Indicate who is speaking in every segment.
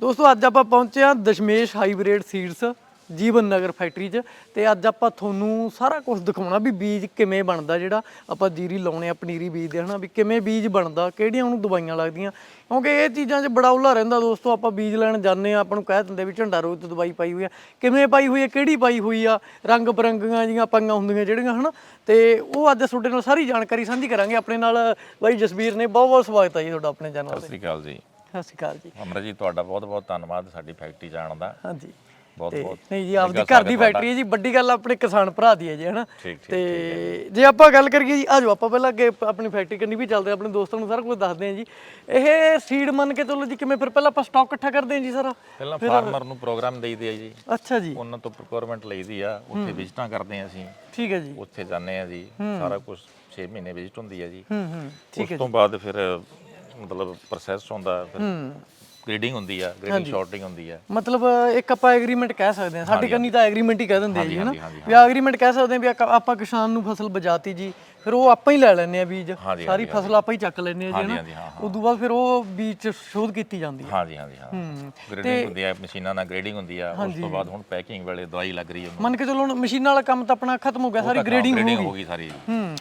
Speaker 1: ਦੋਸਤੋ, ਅੱਜ ਆਪਾਂ ਪਹੁੰਚੇ ਹਾਂ Dashmesh hybrid seeds Jeevan Nagar factory 'ਚ ਤੇ ਅੱਜ ਆਪਾਂ ਤੁਹਾਨੂੰ ਸਾਰਾ ਕੁਝ ਦਿਖਾਉਣਾ ਵੀ ਬੀਜ ਕਿਵੇਂ ਬਣਦਾ, ਜਿਹੜਾ ਆਪਾਂ ਜੀਰੀ ਲਾਉਣੇ ਆ, ਪਨੀਰੀ ਬੀਜਦੇ ਹਨਾ, ਵੀ ਕਿਵੇਂ ਬੀਜ ਬਣਦਾ, ਕਿਹੜੀਆਂ ਉਹਨੂੰ ਦਵਾਈਆਂ ਲੱਗਦੀਆਂ। ਕਿਉਂਕਿ ਇਹ ਚੀਜ਼ਾਂ 'ਚ ਬੜਾ ਉਲਾ ਰਹਿੰਦਾ ਦੋਸਤੋ, ਆਪਾਂ ਬੀਜ ਲੈਣ ਜਾਂਦੇ ਆ ਆਪਾਂ ਨੂੰ ਕਹਿ ਦਿੰਦੇ ਵੀ ਝੰਡਾ ਰੋਜ਼ ਤੇ ਦਵਾਈ ਪਾਈ ਹੋਈ ਆ। ਕਿਵੇਂ ਪਾਈ ਹੋਈ ਆ, ਕਿਹੜੀ ਪਾਈ ਹੋਈ ਆ, ਰੰਗ ਬਰੰਗੀਆਂ ਜੀਆਂ ਪਾਈਆਂ ਹੁੰਦੀਆਂ ਜਿਹੜੀਆਂ, ਹਨਾ, ਤੇ ਉਹ ਅੱਜ ਤੁਹਾਡੇ ਨਾਲ ਸਾਰੀ ਜਾਣਕਾਰੀ ਸਾਂਝੀ ਕਰਾਂਗੇ। ਆਪਣੇ ਨਾਲ ਬਾਈ ਜਸਵੀਰ ਨੇ ਬਹੁਤ ਬਹੁਤ ਸਵਾਗਤ ਹੈ ਜੀ ਤੁਹਾਡਾ ਆਪਣੇ ਚੈਨਲ
Speaker 2: ਸਤਿ ਸ੍ਰੀ ਅਕਾਲ ਜੀ।
Speaker 1: ਸਤਿ ਸ਼੍ਰੀ ਅਕਾਲ ਜੀ।
Speaker 2: ਅਮਰ ਜੀ ਤੁਹਾਡਾ ਬਹੁਤ ਬਹੁਤ ਧੰਨਵਾਦ ਸਾਡੀ ਫੈਕਟਰੀ ਆਉਣ ਦਾ।
Speaker 1: ਹਾਂਜੀ।
Speaker 2: ਬਹੁਤ ਬਹੁਤ
Speaker 1: ਨਹੀਂ ਜੀ ਆਪਦੀ ਘਰ ਦੀ ਫੈਕਟਰੀ ਹੈ ਜੀ ਵੱਡੀ ਗੱਲ ਆਪਣੇ ਕਿਸਾਨ ਭਰਾ ਦੀ ਹੈ ਜੀ ਹਨਾ?
Speaker 2: ਠੀਕ, ਠੀਕ,
Speaker 1: ਤੇ ਜੇ। ਆਪਾਂ ਗੱਲ ਕਰੀਏ ਜੀ ਆਜੋ ਆਪਾਂ ਪਹਿਲਾਂ ਅੱਗੇ ਆਪਣੀ ਫੈਕਟਰੀ ਕੰਨੀ ਵੀ ਚੱਲਦੇ ਹਾਂ, ਆਪਣੇ ਦੋਸਤਾਂ ਨੂੰ ਸਾਰਾ ਕੁਝ ਦੱਸਦੇ ਹਾਂ ਜੀ। ਇਹ ਸੀਡ ਮੰਨ ਕੇ ਚੱਲੋ ਜੀ ਕਿਵੇਂ ਫਿਰ ਪਹਿਲਾਂ ਆਪਾਂ ਸਟਾਕ ਇਕੱਠਾ ਕਰਦੇ ਹਾਂ ਜੀ ਸਾਰਾ?
Speaker 2: ਪਹਿਲਾਂ ਫਾਰਮਰ ਨੂੰ ਪ੍ਰੋਗਰਾਮ ਦੇਈਦੇ ਆ ਜੀ।
Speaker 1: ਅੱਛਾ ਜੀ।
Speaker 2: ਉਹਨਾਂ ਤੋਂ ਪ੍ਰੋਕਿਉਰਮੈਂਟ ਲਈਦੀ ਆ ਉੱਥੇ ਵਿਜ਼ਿਟਾਂ ਕਰਦੇ ਆ ਅਸੀਂ।
Speaker 1: ਠੀਕ ਹੈ ਜੀ।
Speaker 2: ਉੱਥੇ ਜਾਂਦੇ ਆ ਜੀ ਸਾਰਾ ਕੁਝ 6 ਮਹੀਨੇ ਵਿਜ਼ਿਟ ਹੁੰਦੀ ਆ ਜੀ।
Speaker 1: ਹੂੰ ਹੂੰ।
Speaker 2: ਉਸ ਤੋਂ ਬਾਅਦ ਫਿਰ ਮਤਲਬ ਪ੍ਰੋਸੈਸ ਹੁੰਦਾ ਫਿਰ ਗ੍ਰੇਡਿੰਗ ਹੁੰਦੀ ਆ ਗ੍ਰੇਡਿੰਗ ਸ਼ਾਰਟਿੰਗ ਹੁੰਦੀ ਆ।
Speaker 1: ਮਤਲਬ ਇੱਕ ਆਪਾਂ ਐਗਰੀਮੈਂਟ ਕਹਿ ਸਕਦੇ ਹਾਂ ਸਾਡੀ ਕੰਨੀ ਤਾਂ ਐਗਰੀਮੈਂਟ ਹੀ ਕਹਿ ਦਿੰਦੇ ਆ ਜੀ ਹਨਾ? ਵੀ ਐਗਰੀਮੈਂਟ ਕਹਿ ਸਕਦੇ ਹਾਂ ਵੀ ਆਪਾਂ- ਆਪਾਂ ਕਿਸਾਨ ਨੂੰ ਫਸਲ ਬਜਾਤੀ ਜੀ ਫਿਰ ਉਹ ਆਪਾਂ ਹੀ ਲੈ ਲੈਂਦੇ ਆ ਬੀਜ
Speaker 2: ਹਾਂਜੀ,
Speaker 1: ਸਾਰੀ ਫਸਲ ਆਪਾਂ ਹੀ ਚੱਕ ਲੈਂਦੇ ਆ ਜੀ
Speaker 2: ਹਾਂਜੀ
Speaker 1: ਹਨਾ?
Speaker 2: ਹਾਂਜੀ ਹਾਂ ਹਾਂ।
Speaker 1: ਉਦੋਂ ਬਾਅਦ ਫਿਰ ਉਹ ਬੀਜ ਚ ਸ਼ੋਧ ਕੀਤੀ ਜਾਂਦੀ ਹੈ।
Speaker 2: ਹਾਂਜੀ ਹਾਂਜੀ ਹਾਂ। ਗ੍ਰੇਡਿੰਗ ਹੁੰਦੀ ਆ ਮਸ਼ੀਨਾਂ ਨਾਲ ਗ੍ਰੇਡਿੰਗ ਹੁੰਦੀ ਆ ਉਸ ਤੋਂ ਬਾਅਦ ਹੁਣ ਪੈਕਿੰਗ ਵੇਲੇ ਦਵਾਈ ਲੱਗ ਰਹੀ ਉਹਨੂੰ।
Speaker 1: ਮੰਨ ਕੇ ਚੱਲੋ ਹੁਣ ਮਸ਼ੀਨਾਂ ਵਾਲਾ ਕੰਮ ਤਾਂ ਆਪਣਾ ਖਤਮ ਹੋ ਗਿਆ ਸਾਰੀ ਗ੍ਰੇਡਿੰਗ
Speaker 2: ਗ੍ਰੇਡਿੰਗ ਹੋ ਗਈ। ਸਾਰੀ।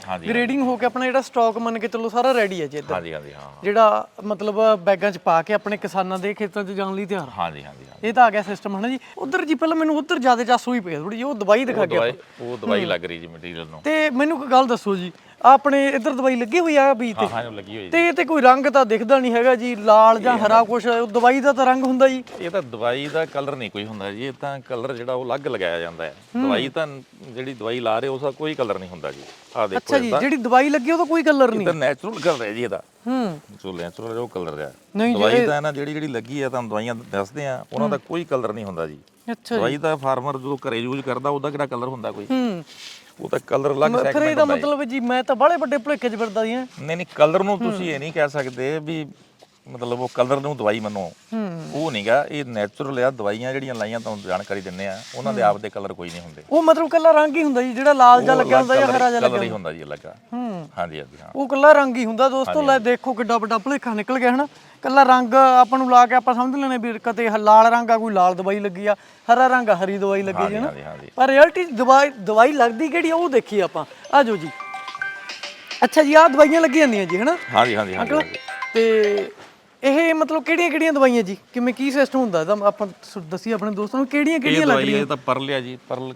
Speaker 2: ਹਾਂਜੀ
Speaker 1: ਗ੍ਰੇਡਿੰਗ ਹੋ ਕੇ ਆਪਣਾ ਜਿਹੜਾ ਸਟਾਕ ਮੰਨ ਕੇ ਚੱਲੋ ਸਾਰਾ ਰੈਡੀ ਹੈ ਜੀ ਇੱਧਰ।
Speaker 2: ਹਾਂਜੀ ਹਾਂਜੀ ਹਾਂ।
Speaker 1: ਜਿਹੜਾ ਮਤਲਬ ਬੈਗਾਂ 'ਚ ਪਾ ਕੇ ਆਪਣੇ ਕਿਸਾਨਾਂ ਦੇ ਖੇਤਾਂ 'ਚ ਜਾਣ ਲਈ ਤਿਆਰ।
Speaker 2: ਹਾਂਜੀ ਹਾਂਜੀ ਹਾਂ
Speaker 1: ਇਹ ਤਾਂ ਆ ਗਿਆ ਸਿਸਟਮ ਹਨਾ ਜੀ? ਉਧਰ ਜੀ ਪਹਿਲਾਂ ਮੈਨੂੰ ਉਧਰ ਜ਼ਿਆਦਾ ਚਾਸ ਹੋਈ ਪਈ ਥੋੜੀ ਜਿਹੀ ਉਹ ਦਵਾਈ ਦਿਖਾ ਕੇ
Speaker 2: ਦਵਾਈ ਉਹ ਦਵਾਈ ਲੱਗ ਰਹੀ ਜੀ ਮਟੀਰੀਅਲ ਨੂੰ।
Speaker 1: ਤੇ ਮੈਨੂੰ ਇੱਕ ਗੱਲ ਦੱਸੋ ਜੀ ਆਪਣੇ ਇੱਧਰ ਦਵਾਈ ਲੱਗੀ ਹੋਈ ਆ ਬੀਜ ਤੇ।
Speaker 2: ਹਾਂ ਹਾਂ ਲੱਗੀ ਹੋਈ
Speaker 1: ਤੇ ਇਹ ਤੇ ਕੋਈ ਰੰਗ ਤਾਂ ਦਿਖਦਾ ਨਹੀਂ ਹੈਗਾ ਜੀ ਲਾਲ ਜਾਂ ਹਰਾ ਕੁਛ ਉਹ ਦਵਾਈ ਦਾ ਤਾਂ ਰੰਗ ਹੁੰਦਾ ਜੀ।
Speaker 2: ਇਹ ਤਾਂ ਦਵਾਈ ਦਾ ਕਲਰ ਨਹੀਂ ਕੋਈ ਹੁੰਦਾ ਜੀ ਇਹ ਤਾਂ ਕਲਰ ਜਿਹੜਾ ਉਹ ਅਲੱਗ ਲਗਾਇਆ ਜਾਂਦਾ ਹੈ। ਦਵਾਈ ਤਾਂ ਜਿਹੜੀ ਦਵਾਈ ਲਾ ਰਹੇ ਉਸ ਦਾ ਕੋਈ ਕਲਰ ਨਹੀਂ ਹੁੰਦਾ ਜੀ। ਆਹ ਦੇਖੋ
Speaker 1: ਅੱਛਾ ਜੀ ਜਿਹੜੀ ਦਵਾਈ ਲੱਗੀ ਉਹਦਾ ਕੋਈ ਕਲਰ ਨਹੀਂ।
Speaker 2: ਇਹ ਤਾਂ ਨੈਚੁਰਲ ਕਲਰ ਹੈ ਜੀ ਇਹਦਾ।
Speaker 1: ਹੂੰ।
Speaker 2: ਜੋ ਨੈਚੁਰਲ ਉਹ ਕਲਰ ਹੈ।
Speaker 1: ਨਹੀਂ
Speaker 2: ਦਵਾਈ ਤਾਂ ਨਾ ਜਿਹੜੀ ਜਿਹੜੀ ਲੱਗੀ ਹੈ ਤੁਹਾਨੂੰ ਦਵਾਈਆਂ ਦੱਸਦੇ ਆ ਉਹਨਾਂ ਦਾ ਕੋਈ ਕਲਰ ਨਹੀਂ ਹੁੰਦਾ ਜੀ।
Speaker 1: ਅੱਛਾ
Speaker 2: ਦਵਾਈ ਤਾਂ ਫਾਰਮਰ ਜਦੋਂ ਘਰੇ ਯੂਜ਼ ਕਰਦਾ ਉਹਦਾ ਕਿਹੜਾ ਕਲਰ ਹੁੰਦਾ ਕੋਈ?
Speaker 1: ਹੂੰ।
Speaker 2: ਉਹ ਤਾਂ ਕਲਰ ਅਲੱਗ
Speaker 1: ਫਿਰ
Speaker 2: ਸੈਗਮੈਂਟ
Speaker 1: ਇਹਦਾ
Speaker 2: ਹੁੰਦਾ
Speaker 1: ਮਤਲਬ ਜੀ ਮੈਂ ਤਾਂ ਬਾਹਲੇ ਵੱਡੇ ਭੁਲੇਖੇ 'ਚ ਫਿਰਦਾ ਜੀ ਹਾਂ।
Speaker 2: ਨਹੀਂ ਨਹੀਂ ਕਲਰ ਨੂੰ ਤੁਸੀਂ ਇਹ ਨਹੀਂ ਕਹਿ ਸਕਦੇ ਵੀ ਮਤਲਬ ਉਹ ਕਲਰ ਨੂੰ ਦਵਾਈ ਮੰਨੋ। ਉਹ ਨਹੀਂਗਾ ਇਹ ਨੈਚੁਰਲ ਆ ਦਵਾਈਆਂ ਜਿਹੜੀਆਂ ਲਾਈਆਂ ਤੁਹਾਨੂੰ ਜਾਣਕਾਰੀ ਦਿੰਨੇ ਆ ਉਹਨਾਂ ਦੇ ਆਪ ਦੇ ਕਲਰ ਕੋਈ ਨਹੀਂ ਹੁੰਦੇ।
Speaker 1: ਉਹ ਮਤਲਬ ਕੱਲਾ ਰੰਗ ਹੀ ਹੁੰਦਾ ਜੀ ਜਿਹੜਾ ਲਾਲ ਜਿਹਾ ਲੱਗਿਆ ਹੁੰਦਾ ਜਾਂ ਹਰਾ ਜਿਹਾ
Speaker 2: ਕਲਰ ਹੀ ਹੁੰਦਾ ਜੀ ਲੱਗਾ
Speaker 1: ਹੂੰ।
Speaker 2: ਹਾਂਜੀ ਹਾਂਜੀ ਹਾਂ।
Speaker 1: ਉਹ ਕੱਲਾ ਰੰਗ ਹੀ ਹੁੰਦਾ ਦੋਸਤੋ ਲੈ ਦੇਖੋ ਕਿੱਡਾ ਵੱਡਾ ਭੁਲੇਖਾ ਨਿਕਲ ਗਿਆ ਹਨਾ। ਕੱਲਾ ਰੰਗ ਆਪਾਂ ਨੂੰ ਲਾ ਕੇ ਆਪਾਂ ਸਮਝ ਲੈਣੇ ਵੀ ਕਦੇ ਹ- ਲਾਲ ਰੰਗ ਆ ਕੋਈ ਲਾਲ ਦਵਾਈ ਲੱਗੀ ਆ ਹਰਾ ਰੰਗ ਆ ਹਰੀ ਦਵਾਈ ਲੱਗੀ ਜੀ
Speaker 2: ਹਾਂਜੀ ਹਾਂਜੀ
Speaker 1: ਪਰ ਰਿਐਲਿਟੀ ਦਵਾਈ ਦਵਾਈ ਲੱਗਦੀ ਕਿਹੜੀ ਆ ਉਹ ਦੇਖੀ ਆਪਾਂ। ਆ ਜਾਓ ਜੀ। ਅੱਛਾ ਜੀ ਆਹ ਦਵਾਈਆਂ ਲੱਗੀ ਜਾਂਦੀਆਂ ਜੀ ਹਨਾ?
Speaker 2: ਹਾਂਜੀ ਹਾਂਜੀ ਹਾਂਜੀ
Speaker 1: ਅੰਕਲ ਤੇ ਇਹ ਮਤਲਬ ਕਿਹੜੀਆਂ ਕਿਹੜੀਆਂ ਦਵਾਈਆਂ ਜੀ? ਕਿਵੇਂ ਕੀ ਸਿਸਟਮ ਹੁੰਦਾ? ਇਹਦਾ ਆਪਾਂ ਦੱਸੀ ਆਪਣੇ ਦੋਸਤਾਂ ਨੂੰ ਕਿਹੜੀਆਂ
Speaker 2: ਇਹ
Speaker 1: ਕਿਹੜੀਆਂ ਲੱਗ
Speaker 2: ਦਵਾਈ ਇਹ ਤਾਂ ਪਰਲ ਆ ਜੀ ਪਰਲ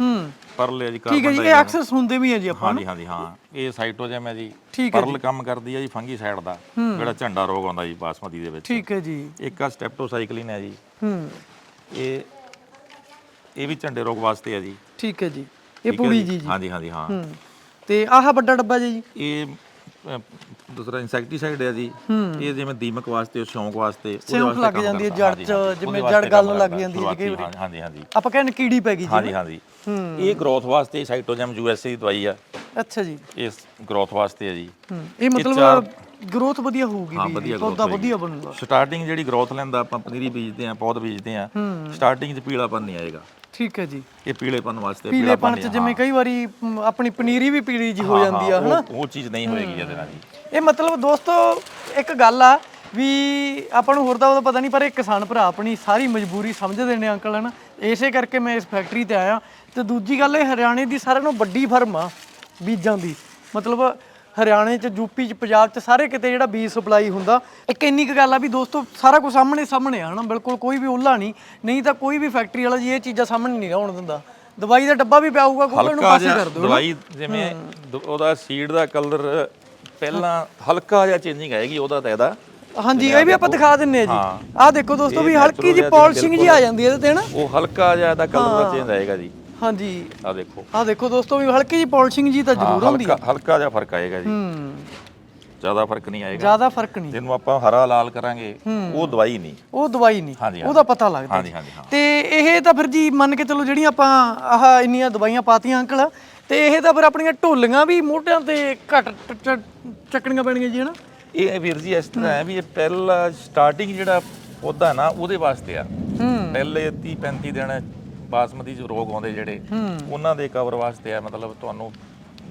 Speaker 1: ਹੂੰ।
Speaker 2: ਪਰਲ ਆ ਜੀ
Speaker 1: ਠੀਕ ਹੈ ਜੀ ਇਹ ਅਕਸਰ ਸੁਣਦੇ ਵੀ ਆ ਜੀ ਆਪਾਂ
Speaker 2: ਹਾਂਜੀ ਹਾਂਜੀ ਹਾਂ। ਇਹ ਸਾਈਟੋਜੈਮ ਹੈ ਜੀ
Speaker 1: ਹੈ
Speaker 2: ਪਰਲ ਕੰਮ ਕਰਦੀ ਹੈ ਜੀ ਫੰਗੀ ਸਾਈਡ ਦਾ ਜਿਹੜਾ ਝੰਡਾ ਰੋਗ ਆਉਂਦਾ ਜੀ ਬਾਸਮਤੀ ਦੇ ਵਿੱਚ।
Speaker 1: ਠੀਕ ਹੈ ਜੀ।
Speaker 2: ਇੱਕ ਆ ਸਟੈਪਟੋਸਾਈਕਲਿਨ ਹੈ ਜੀ।
Speaker 1: ਹੂੰ।
Speaker 2: ਇਹ ਇਹ ਵੀ ਝੰਡੇ ਰੋਗ ਵਾਸਤੇ ਹੈ ਜੀ।
Speaker 1: ਠੀਕ ਹੈ ਜੀ। ਇਹ
Speaker 2: ਹੈ
Speaker 1: ਪੂਰੀ ਜੀ। ਜੀ
Speaker 2: ਹਾਂਜੀ ਹਾਂਜੀ ਹਾਂ।
Speaker 1: ਹੂੰ। ਤੇ ਆਹ ਵੱਡਾ ਡੱਬਾ ਜੀ
Speaker 2: ਇਹ ਦੂਸਰਾ ਇਨਸੈਕਟੀਸਾਈਡ ਹੈ ਜੀ। ਇਹ ਜਿਵੇਂ ਦੀਮਕ ਵਾਸਤੇ ਸ਼ੌਂਕ ਵਾਸਤੇ ਉਹਦੇ
Speaker 1: ਸਿਉਂਕ
Speaker 2: ਵਾਸਤੇ
Speaker 1: ਲੱਗ ਜਾਂਦੀ ਹੈ। ਜੜ 'ਚ, ਜਿਵੇਂ ਜੜ ਗਲ ਨੂੰ ਲੱਗ ਜਾਂਦੀ ਹੈ ਜੀ ਕਈ
Speaker 2: ਸ਼ੁਰੂਆਤੀ, ਹਾਂਜੀ ਹਾਂਜੀ।
Speaker 1: ਆਪਾਂ ਕਹਿੰਦੇ ਕੀੜੀ ਪੈ ਗਈ ਜੀ
Speaker 2: ਹਾਂਜੀ ਹਾਂਜੀ। ਇਹ ਗਰੋਥ ਵਾਸਤੇ ਸਾਈਟੋਜੈਮ ਯੂਐਸਏ ਦੀ ਦਵਾਈ ਆ।
Speaker 1: ਅੱਛਾ ਜੀ।
Speaker 2: ਇਸ ਗਰੋਥ ਵਾਸਤੇ ਹੈ ਜੀ।
Speaker 1: ਹੂੰ ਇਹ ਮਤਲਬ ਗਰੋਥ ਵਧੀਆ ਹੋਊਗੀ
Speaker 2: ਹਾਂ ਵਧੀਆ
Speaker 1: ਪੌਦਾ ਵਧੀਆ ਬਣੂਗਾ।
Speaker 2: ਸਟਾਰਟਿੰਗ ਜਿਹੜੀ ਗਰੋਥ ਲੈਂਦਾ ਆਪਾਂ ਪਨੀਰੀ ਬੀਜਦੇ ਆ ਪੌਦ ਬੀਜਦੇ ਆ ਸਟਾਰਟਿੰਗ 'ਚ ਪੀਲਾਪਨ ਨਹੀਂ ਆਏਗਾ।
Speaker 1: ਠੀਕ ਹੈ ਜੀ।
Speaker 2: ਇਹ ਪੀਲੇਪਨ ਵਾਸਤੇ
Speaker 1: ਪੀਲੇਪਨ ਚ ਜਿਵੇਂ ਕਈ ਵਾਰੀ ਆਪਣੀ ਪਨੀਰੀ ਵੀ ਪੀਲੀ ਜੀ ਹੋ ਜਾਂਦੀ ਆ ਹਨਾ
Speaker 2: ਉਹ ਉਹ ਚੀਜ਼ ਨਹੀਂ ਹੋਏਗੀ ਇਹਦੇ ਨਾਲ ਜੀ।
Speaker 1: ਇਹ ਮਤਲਬ ਦੋਸਤੋ ਇੱਕ ਗੱਲ ਆ ਵੀ ਆਪਾਂ ਨੂੰ ਹੋਰ ਤਾਂ ਉਹਦਾ ਪਤਾ ਨਹੀਂ ਪਰ ਇਹ ਕਿਸਾਨ ਭਰਾ ਆਪਣੀ ਸਾਰੀ ਮਜਬੂਰੀ ਸਮਝਦੇ ਨੇ ਅੰਕਲ ਹਨਾ? ਇਸੇ ਕਰਕੇ ਮੈਂ ਇਸ ਫੈਕਟਰੀ ਤੇ ਆਇਆ। ਤੇ ਦੂਜੀ ਗੱਲ ਇਹ ਹਰਿਆਣੇ ਦੀ ਸਾਰਿਆਂ ਨਾਲੋਂ ਵੱਡੀ ਫਰਮ ਆ ਬੀਜਾਂ ਦੀ। ਮਤਲਬ ਹਰਿਆਣੇ ਚ ਯੂਪੀ ਚ ਪੰਜਾਬ ਚ ਸਾਰੇ ਕਿਤੇ ਜਿਹੜਾ ਬੀਜ ਸਪਲਾਈ ਹੁੰਦਾ। ਇੱਕ ਇੰਨੀ ਕੁ ਗੱਲ ਆ ਵੀ ਦੋਸਤੋ ਸਾਰਾ ਕੁਝ ਸਾਹਮਣੇ ਸਾਹਮਣੇ ਆ ਹਨਾ? ਬਿਲਕੁਲ ਕੋਈ ਵੀ ਓਲਾ ਨਹੀਂ। ਨਹੀਂ ਤਾਂ ਕੋਈ ਵੀ ਫੈਕਟਰੀ ਵਾਲਾ ਜੀ ਇਹ ਚੀਜ਼ਾਂ ਸਾਹਮਣੇ ਨਹੀਂ ਆਉਣ ਦਿੰਦਾ। ਦਵਾਈ ਦਾ ਡੱਬਾ ਵੀ ਪਿਆ ਹੋਊਗਾ ਕੋਈ ਉਹਨੂੰ
Speaker 2: ਹਲਕਾ
Speaker 1: ਪਾਸੇ
Speaker 2: ਜਿਹਾ
Speaker 1: ਕਰ ਦਿਓ
Speaker 2: ਦਵਾਈ ਜਿਵੇਂ ਦ- ਉਹਦਾ ਸੀਡ ਦਾ ਕਲਰ ਪਹਿਲਾਂ ਹਲਕਾ ਜਿਹਾ ਚੇਂਜਿੰਗ ਆਏਗੀ ਉਹਦਾ ਤਾਂ ਇਹਦਾ।
Speaker 1: ਹਾਂਜੀ ਇਹ ਵੀ ਆਪਾਂ ਦਿਖਾ ਦਿੰਨੇ ਆ ਜੀ।
Speaker 2: ਹਾਂ।
Speaker 1: ਆਹ ਦੇਖੋ ਦੋਸਤੋ ਵੀ ਹਲਕੀ ਜੀ ਪਾਲਿਸ਼ਿੰਗ ਜੀ ਆ ਜਾਂਦੀ ਹੈ ਇਹਦੇ ਤੇ ਨਾ
Speaker 2: ਉਹ ਹਲਕਾ ਜਿਹਾ ਇਹਦਾ ਕਲਰ ਦਾ ਚੇਂਜ ਆਏਗਾ ਜੀ।
Speaker 1: ਹਾਂਜੀ।
Speaker 2: ਆ ਦੇਖੋ।
Speaker 1: ਆਹ ਦੇਖੋ ਦੋਸਤੋ ਵੀ ਹਲਕੀ ਜੀ ਪਾਲਿਸ਼ਿੰਗ ਜੀ ਤਾਂ ਜ਼ਰੂਰ ਆਉਂਦੀ ਹੈ।
Speaker 2: ਹਲਕਾ ਹਲਕਾ ਜਿਹਾ ਫ਼ਰਕ ਆਏਗਾ ਜੀ।
Speaker 1: ਹੂੰ।
Speaker 2: ਜ਼ਿਆਦਾ ਫ਼ਰਕ ਨਹੀਂ ਆਏਗਾ।
Speaker 1: ਜ਼ਿਆਦਾ ਫ਼ਰਕ ਨਹੀਂ।
Speaker 2: ਜਿਹਨੂੰ ਆਪਾਂ ਹਰਾ ਲਾਲ ਕਰਾਂਗੇ ਉਹ ਦਵਾਈ ਨਹੀਂ।
Speaker 1: ਉਹ ਦਵਾਈ ਨਹੀਂ।
Speaker 2: ਹਾਂਜੀ,
Speaker 1: ਉਹਦਾ ਪਤਾ ਲੱਗਦਾ।
Speaker 2: ਹਾਂਜੀ ਹਾਂਜੀ ਹਾਂ।
Speaker 1: ਤੇ ਇਹ ਤਾਂ ਫਿਰ ਜੀ ਮੰਨ ਕੇ ਚੱਲੋ ਜਿਹੜੀਆਂ ਆਪਾਂ ਆਹ ਇੰਨੀਆਂ ਦਵਾਈਆਂ ਪਾਤੀਆਂ ਅੰਕਲ ਤੇ ਇਹ ਤਾਂ ਫਿਰ ਆਪਣੀਆਂ ਢੋਲੀਆਂ ਵੀ ਮੋਢਿਆਂ ਤੇ ਘੱਟ ਟ- ਚੱਕਣੀਆਂ ਪੈਣਗੀਆਂ ਜੀ ਹਨਾ?
Speaker 2: ਇਹ ਵੀਰ ਜੀ ਇਸ ਤਰ੍ਹਾਂ ਹੈ ਵੀ ਇਹ ਪਹਿਲਾ ਸਟਾਰਟਿੰਗ ਜਿਹੜਾ ਪੌਦਾ ਨਾ ਉਹਦੇ ਵਾਸਤੇ ਆ। ਪਹਿਲੇ 30 35 ਦਿਨ ਬਾਸਮਤੀ ਚ ਰੋਗ ਆਉਂਦੇ ਜਿਹੜੇ ਉਹਨਾਂ ਦੇ ਕਵਰ ਵਾਸਤੇ ਆ ਮਤਲਬ ਤੁਹਾਨੂੰ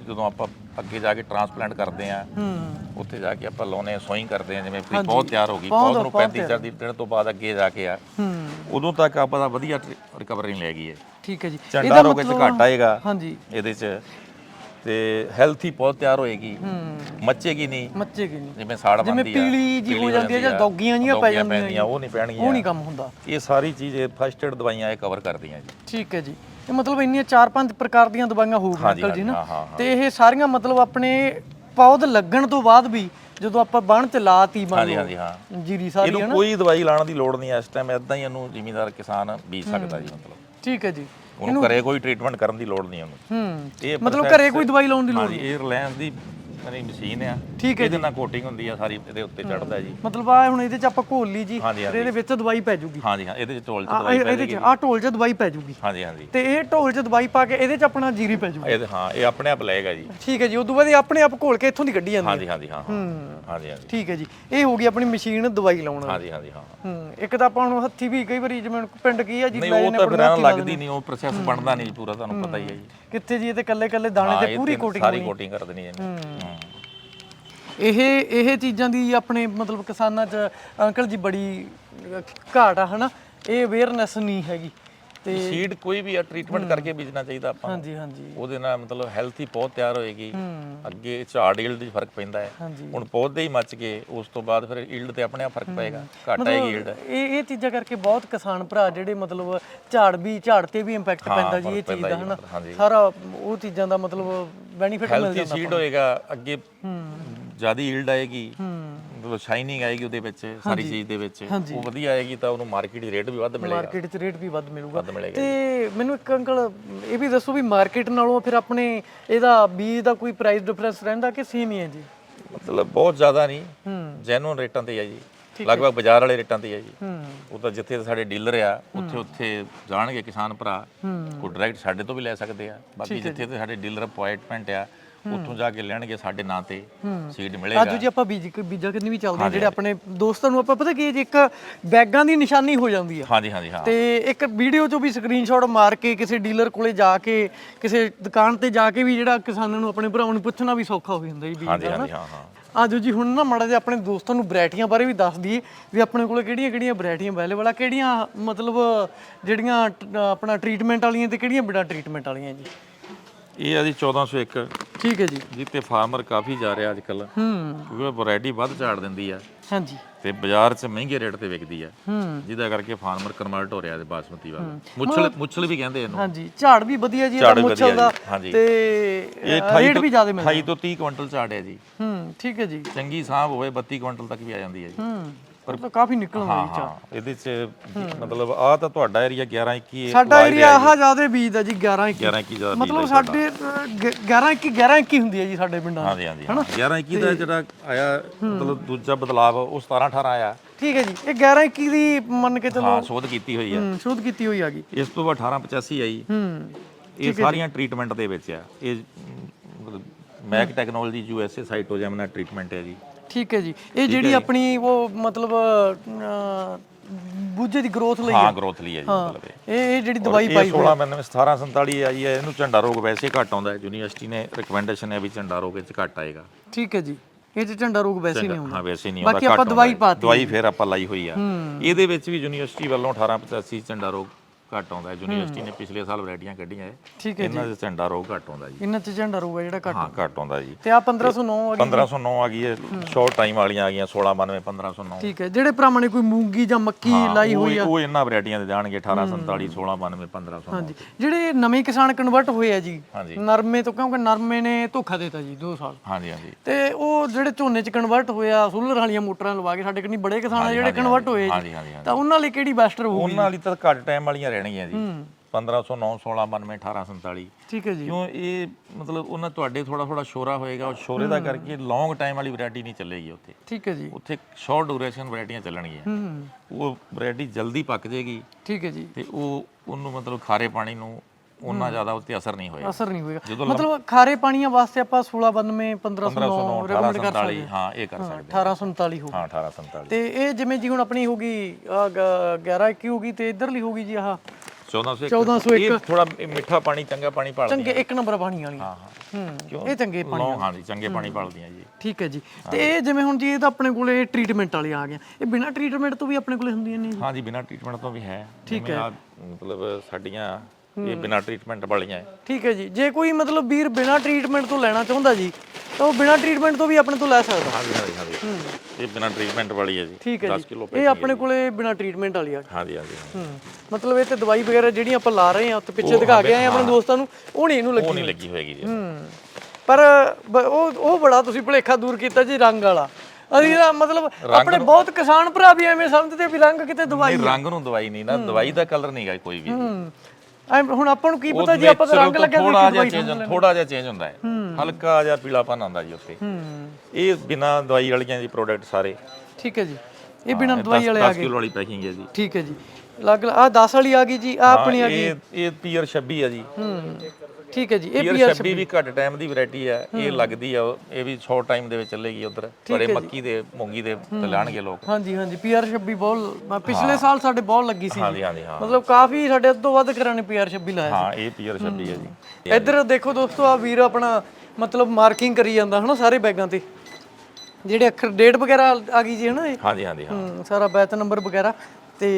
Speaker 2: ਜਦੋਂ ਆਪਾਂ ਅੱਗੇ ਜਾ ਕੇ ਟ੍ਰਾਂਸਪਲਾਂਟ ਕਰਦੇ ਆ ਉੱਥੇ ਜਾ ਕੇ ਆਪਾਂ ਲਾਉਨੇ ਸੋਇੰਗ ਕਰਦੇ ਆ ਜਿਵੇਂ ਬਹੁਤ ਤਿਆਰ ਹੋ ਗਈ
Speaker 1: ਪੌਦ-
Speaker 2: ਬਹੁਤ ਨੂੰ
Speaker 1: ਪੌਦ
Speaker 2: 35 40 ਦਿਨ ਤੋਂ ਬਾਅਦ ਅੱਗੇ ਜਾ ਕੇ ਆ ਉਦੋਂ ਤੱਕ ਆਪਾਂ ਦਾ ਵਧੀਆ ਰਿਕਵਰੀ ਲੈ ਗਈ ਹੈ
Speaker 1: ਠੀਕ ਹੈ ਜੀ।
Speaker 2: ਝੰਡਾ ਰੋਗ ਵਿੱਚ ਘੱਟ ਆਏਗਾ।
Speaker 1: ਹਾਂਜੀ।
Speaker 2: ਇਹਦੇ ਚ ਤੇ ਹੈਲਥੀ ਬਹੁਤ ਤਿਆਰ ਹੋਏਗੀ। ਮੱਚੇਗੀ ਨਹੀਂ।
Speaker 1: ਮੱਚੇ ਕੀ ਨਹੀਂ।
Speaker 2: ਜਿਵੇਂ ਸਾੜ
Speaker 1: ਜਿਵੇਂ
Speaker 2: ਬੰਦੀ ਆ
Speaker 1: ਪੀਲੀ ਜੀ ਹੋ ਜਾਂਦੀ ਹੈ ਜਾਂ ਦੌਗੀਆਂ ਜੀਆਂ ਪੈ ਜਾਂਦੀਆਂ
Speaker 2: ਉਹ ਨਹੀਂ ਪੈਣਗੀਆਂ।
Speaker 1: ਉਹ ਨਹੀਂ ਕੰਮ ਹੁੰਦਾ।
Speaker 2: ਇਹ ਸਾਰੀ ਚੀਜ਼ ਫਸਟ ਏਡ ਦਵਾਈਆਂ ਇਹ ਕਵਰ ਕਰਦੀਆਂ ਜੀ।
Speaker 1: ਠੀਕ ਹੈ ਜੀ। ਇਹ ਮਤਲਬ ਇੰਨੀਆਂ ਚਾਰ ਪੰਜ ਪ੍ਰਕਾਰ ਦੀਆਂ ਦਵਾਈਆਂ ਹੋਊਗੀਆਂ ਅੰਕਲ ਜੀ ਨਾ। ਤੇ ਇਹ ਸਾਰੀਆਂ ਮਤਲਬ ਆਪਣੇ ਪੌਦ ਲੱਗਣ ਤੋਂ ਬਾਅਦ ਵੀ ਜਦੋਂ ਆਪਾਂ ਬਣ ਚ ਲਾਤੀ ਮੰਨ ਲਓ
Speaker 2: ਹਾਂਜੀ ਹਾਂ।
Speaker 1: ਜੀਰੀ ਸਾਰੀ ਹੈ
Speaker 2: ਇਹਨੂੰ
Speaker 1: ਨਾ
Speaker 2: ਕੋਈ ਦਵਾਈ ਲਾਉਣ ਦੀ ਲੋੜ ਨਹੀਂ ਇਸ ਟਾਈਮ ਇਦਾਂ ਹੀ ਇਹਨੂੰ ਜ਼ਿਮੀਂਦਾਰ ਕਿਸਾਨ ਬੀਜ ਸਕਦਾ ਜੀ ਮਤਲਬ।
Speaker 1: ਠੀਕ ਹੈ ਜੀ।
Speaker 2: ਉਹਨੂੰ ਘਰੇ ਕੋਈ ਟ੍ਰੀਟਮੈਂਟ ਕਰਨ ਦੀ ਲੋੜ ਨਹੀਂ ਉਹਨੂੰ।
Speaker 1: ਹੂੰ
Speaker 2: ਇਹ
Speaker 1: ਮਤਲਬ ਘਰੇ ਕੋਈ ਦਵਾਈ ਲਾਉਣ ਦੀ ਲੋੜ
Speaker 2: ਹਾਂਜੀ ਇਹ ਰਿਲਾਇੰਸ ਦੀ ਮੇਰੀ ਮਸ਼ੀਨ ਆ।
Speaker 1: ਠੀਕ ਹੈ
Speaker 2: ਇਹਦੇ ਨਾਲ ਕੋਟਿੰਗ ਹੁੰਦੀ ਆ ਸਾਰੀ ਇਹਦੇ ਉੱਤੇ ਚੜਦਾ ਜੀ।
Speaker 1: ਮਤਲਬ ਆ ਹੁਣ ਇਹਦੇ ਚ ਆਪਾਂ ਘੋਲ ਲਈ ਜੀ
Speaker 2: ਹਾਂਜੀ,
Speaker 1: ਫਿਰ ਇਹਦੇ ਵਿੱਚ ਦਵਾਈ ਪੈ ਜੂਗੀ।
Speaker 2: ਹਾਂਜੀ ਹਾਂ ਇਹਦੇ ਚ ਢੋਲ ਚ
Speaker 1: ਆ,
Speaker 2: ਦਵਾਈ
Speaker 1: ਇਹ-
Speaker 2: ਪੈ
Speaker 1: ਇਹਦੇ ਚ
Speaker 2: ਜਾਏਗੀ
Speaker 1: ਆ ਢੋਲ ਚ ਦਵਾਈ ਪੈ ਜੂਗੀ।
Speaker 2: ਹਾਂਜੀ ਹਾਂਜੀ।
Speaker 1: ਤੇ ਇਹ ਢੋਲ ਚ ਦਵਾਈ ਪਾ ਕੇ ਇਹਦੇ ਚ ਆਪਣਾ ਜੀਰੀ ਪੈ ਜੂਗੀ।
Speaker 2: ਇਹਦੇ ਹਾਂ ਇਹ ਆਪਣੇ ਆਪ ਲਏਗਾ ਜੀ।
Speaker 1: ਠੀਕ ਹੈ ਜੀ ਉਦੋਂ ਬਾਅਦ ਇਹ ਆਪਣੇ ਆਪ ਘੋਲ ਕੇ ਇੱਥੋਂ ਦੀ ਕੱਢੀ ਜਾਂਦੀ ਹੈ।
Speaker 2: ਹਾਂਜੀ ਹਾਂਜੀ ਹਾਂ ਹਾਂ। ਹਾਂਜੀ ਹਾਂਜੀ।
Speaker 1: ਠੀਕ ਹੈ ਜੀ। ਇਹ ਹੋ ਗਈ ਆਪਣੀ ਮਸ਼ੀਨ ਦਵਾਈ ਲਾਉਣ ਵਾਲੀ।
Speaker 2: ਹਾਂਜੀ ਹਾਂਜੀ ਹਾਂ।
Speaker 1: ਹੂੰ ਇੱਕ ਤਾਂ ਆਪਾਂ ਨੂੰ ਹੱਥੀ ਵੀ ਕਈ ਵਾਰੀ ਜਿਵੇਂ ਪਿੰਡ ਕੀ ਆ ਜੀ
Speaker 2: ਨਹੀਂ
Speaker 1: ਲੈ
Speaker 2: ਉਹ ਤਾਂ ਫਿਰ ਐਂ ਲੱਗਦੀ ਨਹੀਂ ਉਹ ਪ੍ਰੋਸੈਸ ਬਣਦਾ ਨਹੀਂ ਪੂਰਾ ਤੁਹਾਨੂੰ ਪਤਾ ਹੀ ਹੈ ਜੀ।
Speaker 1: ਕਿੱਥੇ ਜੀ ਇਹ ਤੇ ਕੱਲੇ ਕੱਲੇ ਦਾਣੇ ਤੇ ਪੂਰੀ ਕੋਟਿੰਗ
Speaker 2: ਸਾਰੀ ਕੋਟਿੰਗ ਕਰ ਦੇਣੀ ਇਹਨੇ ਹੂੰ।
Speaker 1: ਇਹ ਇਹ ਚੀਜ਼ਾਂ ਦੀ ਆਪਣੇ ਮਤਲਬ ਕਿਸਾਨਾਂ 'ਚ ਅੰਕਲ ਜੀ ਬੜੀ ਘਾਟ ਆ ਹਨਾ? ਇਹ ਅਵੇਅਰਨੈਸ ਨਹੀਂ ਹੈਗੀ। ਤੇ
Speaker 2: ਸੀਡ ਕੋਈ ਵੀ ਆ ਟ੍ਰੀਟਮੈਂਟ ਕਰਕੇ ਬੀਜਣਾ ਚਾਹੀਦਾ ਆਪਾਂ।
Speaker 1: ਹਾਂਜੀ ਹਾਂਜੀ।
Speaker 2: ਉਹਦੇ ਨਾਲ ਮਤਲਬ ਹੈਲਥੀ ਬਹੁਤ ਤਿਆਰ ਹੋਏਗੀ। ਅੱਗੇ ਝਾੜ ਈਲਡ ਦੀ ਫ਼ਰਕ ਪੈਂਦਾ ਹੈ। ਹੁਣ ਪੌਦੇ ਹੀ ਮੱਚ ਗਏ ਉਸ ਤੋਂ ਬਾਅਦ ਫਿਰ ਈਲਡ ਤੇ ਆਪਣੇ ਆਪ ਫ਼ਰਕ ਪਏਗਾ। ਘੱਟ ਆਏਗੀ ਈਲਡ
Speaker 1: ਇਹ ਇਹ ਚੀਜ਼ਾਂ ਕਰਕੇ ਬਹੁਤ ਕਿਸਾਨ ਭਰਾ ਜਿਹੜੇ ਮਤਲਬ ਝਾੜ ਵੀ ਝਾੜ ਤੇ ਵੀ ਇੰਪੈਕਟ ਪੈਂਦਾ ਜੀ ਇਹ ਚੀਜ਼ ਦਾ
Speaker 2: ਪੈਂਦਾ
Speaker 1: ਹਨਾ। ਸਾਰਾ ਉਹ ਚੀਜ਼ਾਂ ਦਾ ਮਤਲਬ ਬੈਨੀਫਿਟ ਮਿਲ
Speaker 2: ਹੈਲਥੀ
Speaker 1: ਜਾਂਦਾ
Speaker 2: ਸੀਡ ਹੋਏਗਾ ਅੱਗੇ ਜ਼ਿਆਦਾ ਈਲਡ ਆਏਗੀ
Speaker 1: ਹੂੰ।
Speaker 2: ਮਤਲਬ ਸ਼ਾਈਨਿੰਗ ਆਏਗੀ ਉਹਦੇ ਵਿੱਚ ਸਾਰੀ ਚੀਜ਼ ਦੇ ਵਿੱਚ। ਉਹ ਵਧੀਆ ਆਏਗੀ ਤਾਂ ਉਹਨੂੰ ਮਾਰਕੀਟ ਰੇਟ ਵੀ ਵੱਧ ਮਿਲੇਗਾ।
Speaker 1: ਮਾਰਕੀਟ 'ਚ ਰੇਟ ਵੀ ਵੱਧ ਮਿਲੂਗਾ।
Speaker 2: ਵੱਧ ਮਿਲੇਗਾ
Speaker 1: ਤੇ ਮੈਨੂੰ ਇੱਕ ਅੰਕਲ ਇਹ ਵੀ ਦੱਸੋ ਵੀ ਮਾਰਕੀਟ ਨਾਲੋਂ ਫਿਰ ਆਪਣੇ ਇਹਦਾ ਬੀਜ ਦਾ ਕੋਈ ਪ੍ਰਾਈਸ ਡਿਫਰੈਂਸ ਰਹਿੰਦਾ ਕਿ ਸੇਮ ਹੀ ਹੈ ਜੀ?
Speaker 2: ਮਤਲਬ ਬਹੁਤ ਜ਼ਿਆਦਾ ਨਹੀਂ।
Speaker 1: ਹੂੰ।
Speaker 2: ਜੈਨੂਨ ਰੇਟਾਂ ਤੇ ਹੈ ਜੀ। ਲਗਭਗ ਬਾਜ਼ਾਰ ਵਾਲੇ ਰੇਟਾਂ ਤੇ ਹੈ ਜੀ। ਉਹ ਤਾਂ ਜਿੱਥੇ ਸਾਡੇ ਡੀਲਰ ਆ ਉੱਥੇ ਉੱਥੇ ਜਾਣਗੇ ਕਿਸਾਨ ਭਰਾ। ਕੋਈ ਡਾਇਰੈਕਟ ਸਾਡੇ ਤੋਂ ਵੀ ਲੈ ਸਕਦੇ ਆ। ਬਾਕੀ ਜਿੱਥੇ ਤੇ ਸਾਡੇ ਡੀਲਰ ਅਪਾਇੰਟਮੈਂਟ ਆ ਉੱਥੋਂ ਜਾ ਕੇ ਲੈਣਗੇ ਸਾਡੇ ਨਾਂ ਤੇ ਸੀਡ ਮਿਲੇਗਾ।
Speaker 1: ਆਜੋ ਜੀ ਆਪਾਂ ਬੀਜ ਬੀਜਾਂ ਕਿੰਨੀ ਵੀ ਚੱਲਦੇ ਆ ਜਿਹੜੇ ਆਪਣੇ ਦੋਸਤਾਂ ਨੂੰ ਆਪਾਂ ਪਤਾ ਕੀ ਹੈ ਜੀ ਇੱਕ ਬੈਗਾਂ ਦੀ ਨਿਸ਼ਾਨੀ ਹੋ ਜਾਂਦੀ ਆ।
Speaker 2: ਹਾਂਜੀ ਹਾਂਜੀ ਹਾਂ।
Speaker 1: ਤੇ ਇੱਕ ਵੀਡੀਓ ਚੋਂ ਵੀ ਸਕਰੀਨਸ਼ਾਟ ਮਾਰ ਕੇ ਕਿਸੇ ਡੀਲਰ ਕੋਲੇ ਜਾ ਕੇ ਕਿਸੇ ਦੁਕਾਨ ਤੇ ਜਾ ਕੇ ਵੀ ਜਿਹੜਾ ਕਿਸਾਨਾਂ ਨੂੰ ਆਪਣੇ ਭਰਾਵਾਂ ਨੂੰ ਪੁੱਛਣਾ ਵੀ ਸੌਖਾ ਹੋ ਜਾਂਦਾ ਜੀ ਬੀਜ
Speaker 2: ਹਾਂਜੀ
Speaker 1: ਦਾ
Speaker 2: ਹਾਂਜੀ ਹਾਂ ਹਾਂ।
Speaker 1: ਆਜੋ ਜੀ ਹੁਣ ਨਾ ਮਾੜਾ ਜਿਹਾ ਆਪਣੇ ਦੋਸਤਾਂ ਨੂੰ ਵੈਰਾਈਟੀਆਂ ਬਾਰੇ ਵੀ ਦੱਸ ਦਈਏ ਵੀ ਆਪਣੇ ਕੋਲੇ ਕਿਹੜੀਆਂ ਕਿਹੜੀਆਂ ਵੈਰਾਈਟੀਆਂ ਅਵੇਲੇਬਲ ਆ ਕਿਹੜੀਆਂ ਮਤਲਬ ਜਿਹੜੀਆਂ ਆਪਣਾ ਟ੍ਰੀਟਮੈਂਟ ਵਾਲੀਆਂ ਤੇ ਕਿਹੜੀਆਂ ਬਿਨਾਂ ਟ੍ਰੀਟਮੈਂਟ ਵਾਲੀਆਂ ਜੀ?
Speaker 2: ਇਹ ਆ ਜੀ 1401
Speaker 1: ਠੀਕ ਹੈ ਜੀ।
Speaker 2: ਜਿੱਤੇ ਫਾਰਮਰ ਕਾਫੀ ਜਾ ਰਿਹਾ ਅੱਜ ਕੱਲ
Speaker 1: ਹੂੰ।
Speaker 2: ਕਿਉਂਕਿ ਵੈਰਾਈਟੀ ਵੱਧ ਝਾੜ ਦਿੰਦੀ ਆ।
Speaker 1: ਹਾਂਜੀ।
Speaker 2: ਤੇ ਬਾਜ਼ਾਰ 'ਚ ਮਹਿੰਗੇ ਰੇਟ ਤੇ ਵਿਕਦੀ ਆ।
Speaker 1: ਹੂੰ।
Speaker 2: ਜਿਹਦਾ ਕਰਕੇ ਫਾਰਮਰ ਕਨਵਰਟ ਹੋ ਰਿਹਾ ਤੇ ਬਾਸਮਤੀ ਵੱਲ। ਮੁੱਛਲ ਮੁੱਛਲ ਵੀ ਕਹਿੰਦੇ ਇਹਨੂੰ।
Speaker 1: ਹਾਂਜੀ। ਝਾੜ ਵੀ ਵਧੀਆ ਜੀ ਇਹਦਾ ਮੁੱਛਲ ਦਾ। ਤੇ
Speaker 2: ਇਹ
Speaker 1: ਅ,
Speaker 2: 28
Speaker 1: ਰੇਟ ਵੀ ਜ਼ਿਆਦਾ ਮਿਲਦਾ
Speaker 2: 28 ਤੋਂ 30 ਕੁਇੰਟਲ ਝਾੜ ਹੈ ਜੀ।
Speaker 1: ਹੂੰ। ਠੀਕ ਹੈ ਜੀ।
Speaker 2: ਚੰਗੀ ਸਾਂਭ ਹੋਵੇ 32 ਕੁਇੰਟਲ ਤੱਕ ਵੀ ਆ ਜਾਂਦੀ ਹੈ ਜੀ।
Speaker 1: ਹੂੰ। ਪਰ ਤਾਂ ਕਾਫੀ ਨਿਕਲ
Speaker 2: ਹਾਂ ਹਾਂ ਇਹਦੇ 'ਚ ਮਤਲਬ ਆ ਤਾਂ ਤੁਹਾਡਾ ਏਰੀਆ 11 21
Speaker 1: ਸਾਡਾ ਏਰੀਆ ਆਹ ਜ਼ਿਆਦਾ ਬੀਜ ਦਾ ਜੀ 11 21
Speaker 2: 11 21 ਜ਼ਿਆਦਾ
Speaker 1: ਮਤਲਬ ਸਾਡੇ 11 21 11 21 ਹੁੰਦੀ ਹੈ ਜੀ ਸਾਡੇ ਪਿੰਡਾਂ।
Speaker 2: ਹਾਂਜੀ ਹਾਂਜੀ 11 21 ਦਾ ਜਿਹੜਾ ਆਇਆ ਮਤਲਬ ਦੂਜਾ ਬਦਲਾਵ ਉਹ 17 18 ਆਇਆ।
Speaker 1: ਠੀਕ ਹੈ ਜੀ ਇਹ 11 21 ਦੀ ਮੰਨ ਕੇ ਚੱਲੋ
Speaker 2: ਹਾਂ ਸੋਧ ਕੀਤੀ ਹੋਈ ਆ
Speaker 1: ਹੂੰ, ਸ਼ੋਧ ਕੀਤੀ ਹੋਈ ਆ ਗਈ।
Speaker 2: ਇਸ ਤੋਂ ਬਾਅਦ 1885 ਆਈ।
Speaker 1: ਹੂੰ
Speaker 2: ਇਹ ਸਾਰੀਆਂ ਟ੍ਰੀਟਮੈਂਟ ਦੇ ਵਿੱਚ ਆ। ਇਹ ਮਤਲਬ Mac technology U S A ਸਾਈਟੋਜੈਮਨਾ treatment ਹੈ ਜੀ।
Speaker 1: ਠੀਕ ਹੈ ਜੀ। ਇਹ ਜਿਹੜੀ ਆਪਣੀ ਉਹ ਮਤਲਬ ਬੂਝੇ ਦੀ ਗਰੋਥ ਲਈ
Speaker 2: ਹਾਂ। ਗਰੋਥ ਲਈ ਹੈ ਜੀ ਮਤਲਬ ਇਹ।
Speaker 1: ਇਹ ਜਿਹੜੀ ਦਵਾਈ
Speaker 2: ਇਹ 16 ਮੈਨੂੰ 1747 ਆਈ ਹੈ ਇਹਨੂੰ ਝੰਡਾ ਰੋਗ ਵੈਸੇ ਘੱਟ ਆਉਂਦਾ ਹੈ। ਯੂਨੀਵਰਸਿਟੀ ਨੇ ਰਿਕਮੈਂਡੇਸ਼ਨ ਹੈ ਵੀ ਝੰਡਾ ਰੋਗ ਇਹ 'ਚ ਘੱਟ ਆਏਗਾ।
Speaker 1: ਠੀਕ ਹੈ ਜੀ। ਇਹ ਚ ਝੰਡਾ ਰੋਗ ਵੈਸੇ ਨਹੀਂ ਹੁੰਦਾ
Speaker 2: ਹਾਂ ਵੈਸੇ ਨਹੀਂ ਆਉਂਦਾ
Speaker 1: ਬਾਕੀ ਆਪਾਂ ਦਵਾਈ। ਪਾਤੀ
Speaker 2: ਦਵਾਈ ਫਿਰ ਆਪਾਂ ਲਾਈ ਹੋਈ ਆ। ਇਹਦੇ ਵਿੱਚ ਵੀ ਯੂਨੀਵਰਸਿਟੀ ਵੱਲੋਂ 1885 ਝੰਡਾ ਰੋਗ ਘੱਟ ਆਉਂਦਾ ਹੈ। ਯੂਨੀਵਰਸਿਟੀ ਨੇ ਪਿਛਲੇ ਸਾਲ ਵੈਰਾਈਟੀਆਂ ਕੱਢੀਆਂ ਹੈ।
Speaker 1: ਠੀਕ ਹੈ
Speaker 2: ਇਹਨਾਂ ਦੇ ਝੰਡਾ ਰੋਗ ਘੱਟ ਆਉਂਦਾ ਜੀ।
Speaker 1: ਇਹਨਾਂ ਚ ਝੰਡਾ ਰੋਗ ਹੈ ਜਿਹੜਾ ਘੱਟ
Speaker 2: ਹਾਂ ਘੱਟ ਆਉਂਦਾ ਜੀ।
Speaker 1: ਤੇ ਆ 1509 ਆ ਗਈ।
Speaker 2: 1509 ਆ ਗਈ ਹੈ। ਸ਼ਾਰਟ ਟਾਈਮ ਵਾਲੀਆਂ ਆ ਗਈਆਂ 1692 1509
Speaker 1: ਠੀਕ ਹੈ। ਜਿਹੜੇ ਭਰਾਵਾਂ ਨੇ ਕੋਈ ਮੂੰਗੀ ਜਾਂ ਮੱਕੀ ਲਾਈ ਹੋਈ ਆ।
Speaker 2: ਉਹ ਇਹਨਾਂ ਵੈਰਾਈਟੀਆਂ ਦੇ ਜਾਣਗੇ 1847 1692 1509
Speaker 1: ਹਾਂਜੀ। ਜਿਹੜੇ ਨਵੇਂ ਕਿਸਾਨ ਕਨਵਰਟ ਹੋਏ ਆ ਜੀ ਨਰਮੇ ਤੋਂ ਕਿਉਂਕਿ ਨਰਮੇ ਨੇ ਧੋਖਾ ਦਿੱਤਾ ਜੀ 2 ਸਾਲ।
Speaker 2: ਹਾਂਜੀ ਹਾਂਜੀ।
Speaker 1: ਤੇ ਉਹ ਜਿਹੜੇ ਝੋਨੇ ਚ ਕਨਵਰਟ ਹੋਇਆ ਸੋਲਰ ਵਾਲੀਆਂ ਮੋਟਰਾਂ ਲਵਾ ਕੇ ਸਾਡੇ ਕਿੰਨੀ ਬੜੇ ਕਿਸਾਨ ਆ ਜਿਹੜੇ ਕਨਵਰਟ ਹੋਏ ਜੀ। ਤਾਂ ਉਹਨਾਂ ਲਈ ਕਿਹੜੀ ਬੈਸਟ ਰਹੂਗੀ?
Speaker 2: ਉਹਨਾਂ ਵਾਲੀ ਤਾਂ ਘੱਟ ਟਾਈਮ ਵਾਲੀਆਂ ਰਹਿਣਗੀਆਂ ਜੀ। 1509 1692 1847
Speaker 1: ਠੀਕ ਹੈ ਜੀ।
Speaker 2: ਕਿਉਂ ਇਹ ਮਤਲਬ ਉਹਨਾਂ ਤੁਹਾਡੇ ਥੋੜਾ ਥੋੜਾ ਸ਼ੋਰਾ ਹੋਏਗਾ ਉਹ ਸ਼ੋਰੇ ਦਾ ਕਰਕੇ ਲੌਂਗ ਟਾਈਮ ਵਾਲੀ ਵੈਰਾਈਟੀ ਨਹੀਂ ਚੱਲੇਗੀ ਉੱਥੇ।
Speaker 1: ਠੀਕ ਹੈ ਜੀ।
Speaker 2: ਉੱਥੇ ਸ਼ਾਰਟ ਡਿਊਰੇਸ਼ਨ ਵੈਰਾਈਟੀਆਂ ਚੱਲਣਗੀਆਂ।
Speaker 1: ਹੂੰ
Speaker 2: ਉਹ ਵੈਰਾਈਟੀ ਜਲਦੀ ਪੱਕ ਜਾਏਗੀ।
Speaker 1: ਠੀਕ ਹੈ ਜੀ।
Speaker 2: ਤੇ ਉਹ ਉਹਨੂੰ ਮਤਲਬ ਖਾਰੇ ਪਾਣੀ ਨੂੰ ਉਹਨਾਂ ਜ਼ਿਆਦਾ ਉੱਤੇ ਅਸਰ ਨਹੀਂ ਹੋਏਗਾ।
Speaker 1: ਅਸਰ ਨਹੀਂ ਹੋਏਗਾ।
Speaker 2: ਜਦੋਂ
Speaker 1: ਮਤਲਬ ਖਾਰੇ ਪਾਣੀਆਂ ਵਾਸਤੇ ਆਪਾਂ 1692 1509
Speaker 2: 1509
Speaker 1: ਰეკਮੈਂਡ ਕਰ
Speaker 2: 1847 ਹਾਂ। ਇਹ ਕਰ ਸਕਦੇ
Speaker 1: 1847 ਹੋ
Speaker 2: ਹਾਂ 1847
Speaker 1: ਤੇ ਇਹ ਜਿਵੇਂ ਜੀ ਹੁਣ ਆਪਣੀ ਹੋਗੀ 11 21 ਹੋਗੀ ਤੇ ਇਧਰਲੀ ਹੋਗੀ ਜੀ ਆਹ।
Speaker 2: 1401
Speaker 1: 1401
Speaker 2: ਇਹ ਥੋੜਾ ਮਿੱਠਾ ਪਾਣੀ ਚੰਗਾ ਪਾਣੀ ਪਾਲਦੀਆਂ
Speaker 1: ਚੰਗੇ ਇੱਕ ਨੰਬਰ ਪਾਣੀ ਵਾਲੀ।
Speaker 2: ਹਾਂ ਹਾਂ।
Speaker 1: ਹੂੰ ਇਹ ਚੰਗੇ ਪਾਣੀ
Speaker 2: ਹਾਂ ਜੀ ਚੰਗੇ ਪਾਣੀ ਪਾਲਦੀਆਂ ਜੀ।
Speaker 1: ਠੀਕ ਹੈ ਜੀ। ਤੇ ਇਹ ਜਿਵੇਂ ਹੁਣ ਜੀ ਇਹ ਤਾਂ ਆਪਣੇ ਕੋਲੇ ਟ੍ਰੀਟਮੈਂਟ ਵਾਲੇ ਆ ਗਏ। ਇਹ ਬਿਨਾ ਟ੍ਰੀਟਮੈਂਟ ਤੋਂ ਵੀ ਆਪਣੇ ਕੋਲੇ ਹੁੰਦੀਆਂ ਨੇ ਜੀ।
Speaker 2: ਹਾਂ ਜੀ ਬਿਨਾਂ ਟ੍ਰੀਟਮੈਂਟ ਤੋਂ ਵੀ ਹੈ। ਠੀਕ ਹੈ। ਮਤਲਬ ਸਾਡੀਆਂ ਇਹ ਬਿਨਾਂ ਟ੍ਰੀਟਮੈਂਟ ਵਾਲੀਆਂ ਹੈ।
Speaker 1: ਠੀਕ ਹੈ ਜੀ। ਜੇ ਕੋਈ ਮਤਲਬ ਵੀਰ ਬਿਨਾ ਟ੍ਰੀਟਮੈਂਟ ਤੋਂ ਲੈਣਾ ਚਾਹੁੰਦਾ ਜੀ ਤਾਂ ਉਹ ਬਿਨਾ ਟ੍ਰੀਟਮੈਂਟ ਤੋਂ ਵੀ ਆਪਣੇ ਤੋਂ ਲੈ ਸਕਦਾ।
Speaker 2: ਹਾਂ ਜੀ ਹਾਂ ਜੀ, ਹਾਂ। ਜੀ ਇਹ ਬਿਨਾਂ ਟ੍ਰੀਟਮੈਂਟ ਵਾਲੀ ਹੈ ਜੀ।
Speaker 1: ਠੀਕ ਹੈ
Speaker 2: 10
Speaker 1: ਜੀ
Speaker 2: ਕਿਲੋ
Speaker 1: ਇਹ ਆਪਣੇ ਕੋਲੇ ਬਿਨਾ ਟ੍ਰੀਟਮੈਂਟ ਵਾਲੀ ਆ।
Speaker 2: ਹਾਂ ਜੀ ਹਾਂ ਜੀ ਹਾਂ।
Speaker 1: ਹੂੰ ਮਤਲਬ ਇਹ ਤੇ ਦਵਾਈ ਵਗੈਰਾ ਜਿਹੜੀ ਆਪਾਂ ਲਾ ਰਹੇ ਆ ਉੱਤੇ ਪਿੱਛੇ ਦਿਖਾ ਕੇ ਆਏ ਆਪਣੇ ਦੋਸਤਾਂ ਨੂੰ ਉਹ ਨਹੀਂ ਇਹਨੂੰ ਲੱਗੀ
Speaker 2: ਉਹ ਨਹੀਂ ਲੱਗੀ ਹੋਏਗੀ ਜੀ।
Speaker 1: ਹੂੰ। ਪਰ ਉਹ ਉਹ ਬੜਾ ਤੁਸੀਂ ਭੁਲੇਖਾ ਦੂਰ ਕੀਤਾ ਜੀ ਰੰਗ ਵਾਲਾ। ਅਸੀਂ ਮਤਲਬ ਆਪਣੇ ਬਹੁਤ ਕਿਸਾਨ ਭਰਾ ਵੀ ਐਵੇਂ ਸਮਝਦੇ ਵੀ ਰੰਗ ਕਿਤੇ ਦਵਾਈ
Speaker 2: ਨਹੀਂ ਰੰਗ ਨੂੰ ਦਵਾਈ ਨਹੀਂ ਨਾ ਦਵਾਈ ਦਾ ਕਲਰ ਨਹੀਂਗਾ ਕੋਈ ਵੀ।
Speaker 1: ਐਂ ਹੁਣ ਆਪਾਂ ਨੂੰ ਕੀ ਪਤਾ ਜੀ ਆਪਾਂ ਤਾਂ ਰੰਗ ਲੱਗਿਆ ਕੋਈ
Speaker 2: ਥੋੜਾ ਜਿਹਾ ਚੇਂਜ ਥੋੜਾ ਜਿਹਾ ਚੇਂਜ ਹੁੰਦਾ ਹੈ। ਹਲਕਾ ਜਿਹਾ ਪੀਲਾਪਨ ਆਉਂਦਾ ਜੀ ਉੱਤੇ ਇਹ ਬਿਨਾਂ ਦਵਾਈ ਵਾਲੀਆਂ ਜੀ ਪ੍ਰੋਡਕਟ ਸਾਰੇ।
Speaker 1: ਠੀਕ ਹੈ ਜੀ। ਇਹ ਬਿਨਾਂ ਦਵਾਈ ਵਾਲੇ ਆ
Speaker 2: 10 ਕਿਲੋ ਵਾਲੀ ਪੈਕਿੰਗ ਹੈ ਜੀ।
Speaker 1: ਠੀਕ ਹੈ ਜੀ। ਅਲੱਗ ਆ 10 ਵਾਲੀ ਆ ਗਈ ਜੀ ਆ ਆਪਣੀ ਆ ਗਈ।
Speaker 2: ਇਹ ਇਹ ਪੀਅਰ 26 ਹੈ ਜੀ।
Speaker 1: ਹੂੰ। ਠੀਕ ਹੈ ਜੀ ਇਹ
Speaker 2: ਪੀਅਰ 26 ਵੀ ਘੱਟ ਟਾਈਮ ਦੀ ਵੈਰਾਈਟੀ ਹੈ ਇਹ ਲੱਗਦੀ ਆ ਇਹ ਵੀ ਸ਼ਾਰਟ ਟਾਈਮ ਦੇ ਵਿੱਚ ਚੱਲੇਗੀ ਉਧਰ। ਬੜੇ ਮੱਕੀ ਦੇ ਮੂੰਗੀ ਦੇ ਲਾਣਗੇ ਲੋਕ।
Speaker 1: ਹਾਂਜੀ ਹਾਂਜੀ ਪੀਆਰ 26 ਬਹੁਤ ਪਿਛਲੇ ਸਾਲ ਸਾਡੇ ਬਹੁਤ ਲੱਗੀ ਸੀ
Speaker 2: ਹਾਂਜੀ ਹਾਂਜੀ ਹਾਂ।
Speaker 1: ਮਤਲਬ ਕਾਫੀ ਸਾਡੇ ਅੱਧ ਤੋਂ ਵੱਧ ਘਰਾਂ ਨੇ ਪੀਆਰ 26 ਲਾਇਆ
Speaker 2: ਹਾਂ ਇਹ ਪੀਅਰ 26 ਹੈ ਜੀ।
Speaker 1: ਇੱਧਰ ਦੇਖੋ ਦੋਸਤੋ ਆ ਵੀਰ ਆਪਣਾ ਮਤਲਬ ਮਾਰਕਿੰਗ ਕਰੀ ਜਾਂਦਾ ਹਨਾ ਸਾਰੇ ਬੈਗਾਂ ਤੇ। ਜਿਹੜੇ ਅੱਖਰ ਡੇਟ ਵਗੈਰਾ ਆ ਗਈ ਜੀ ਹਨਾ
Speaker 2: ਹਾਂਜੀ ਹਾਂਜੀ ਹਾਂ।
Speaker 1: ਹੂੰ, ਸਾਰਾ ਬੈਚ ਨੰਬਰ ਵਗੈਰਾ। ਤੇ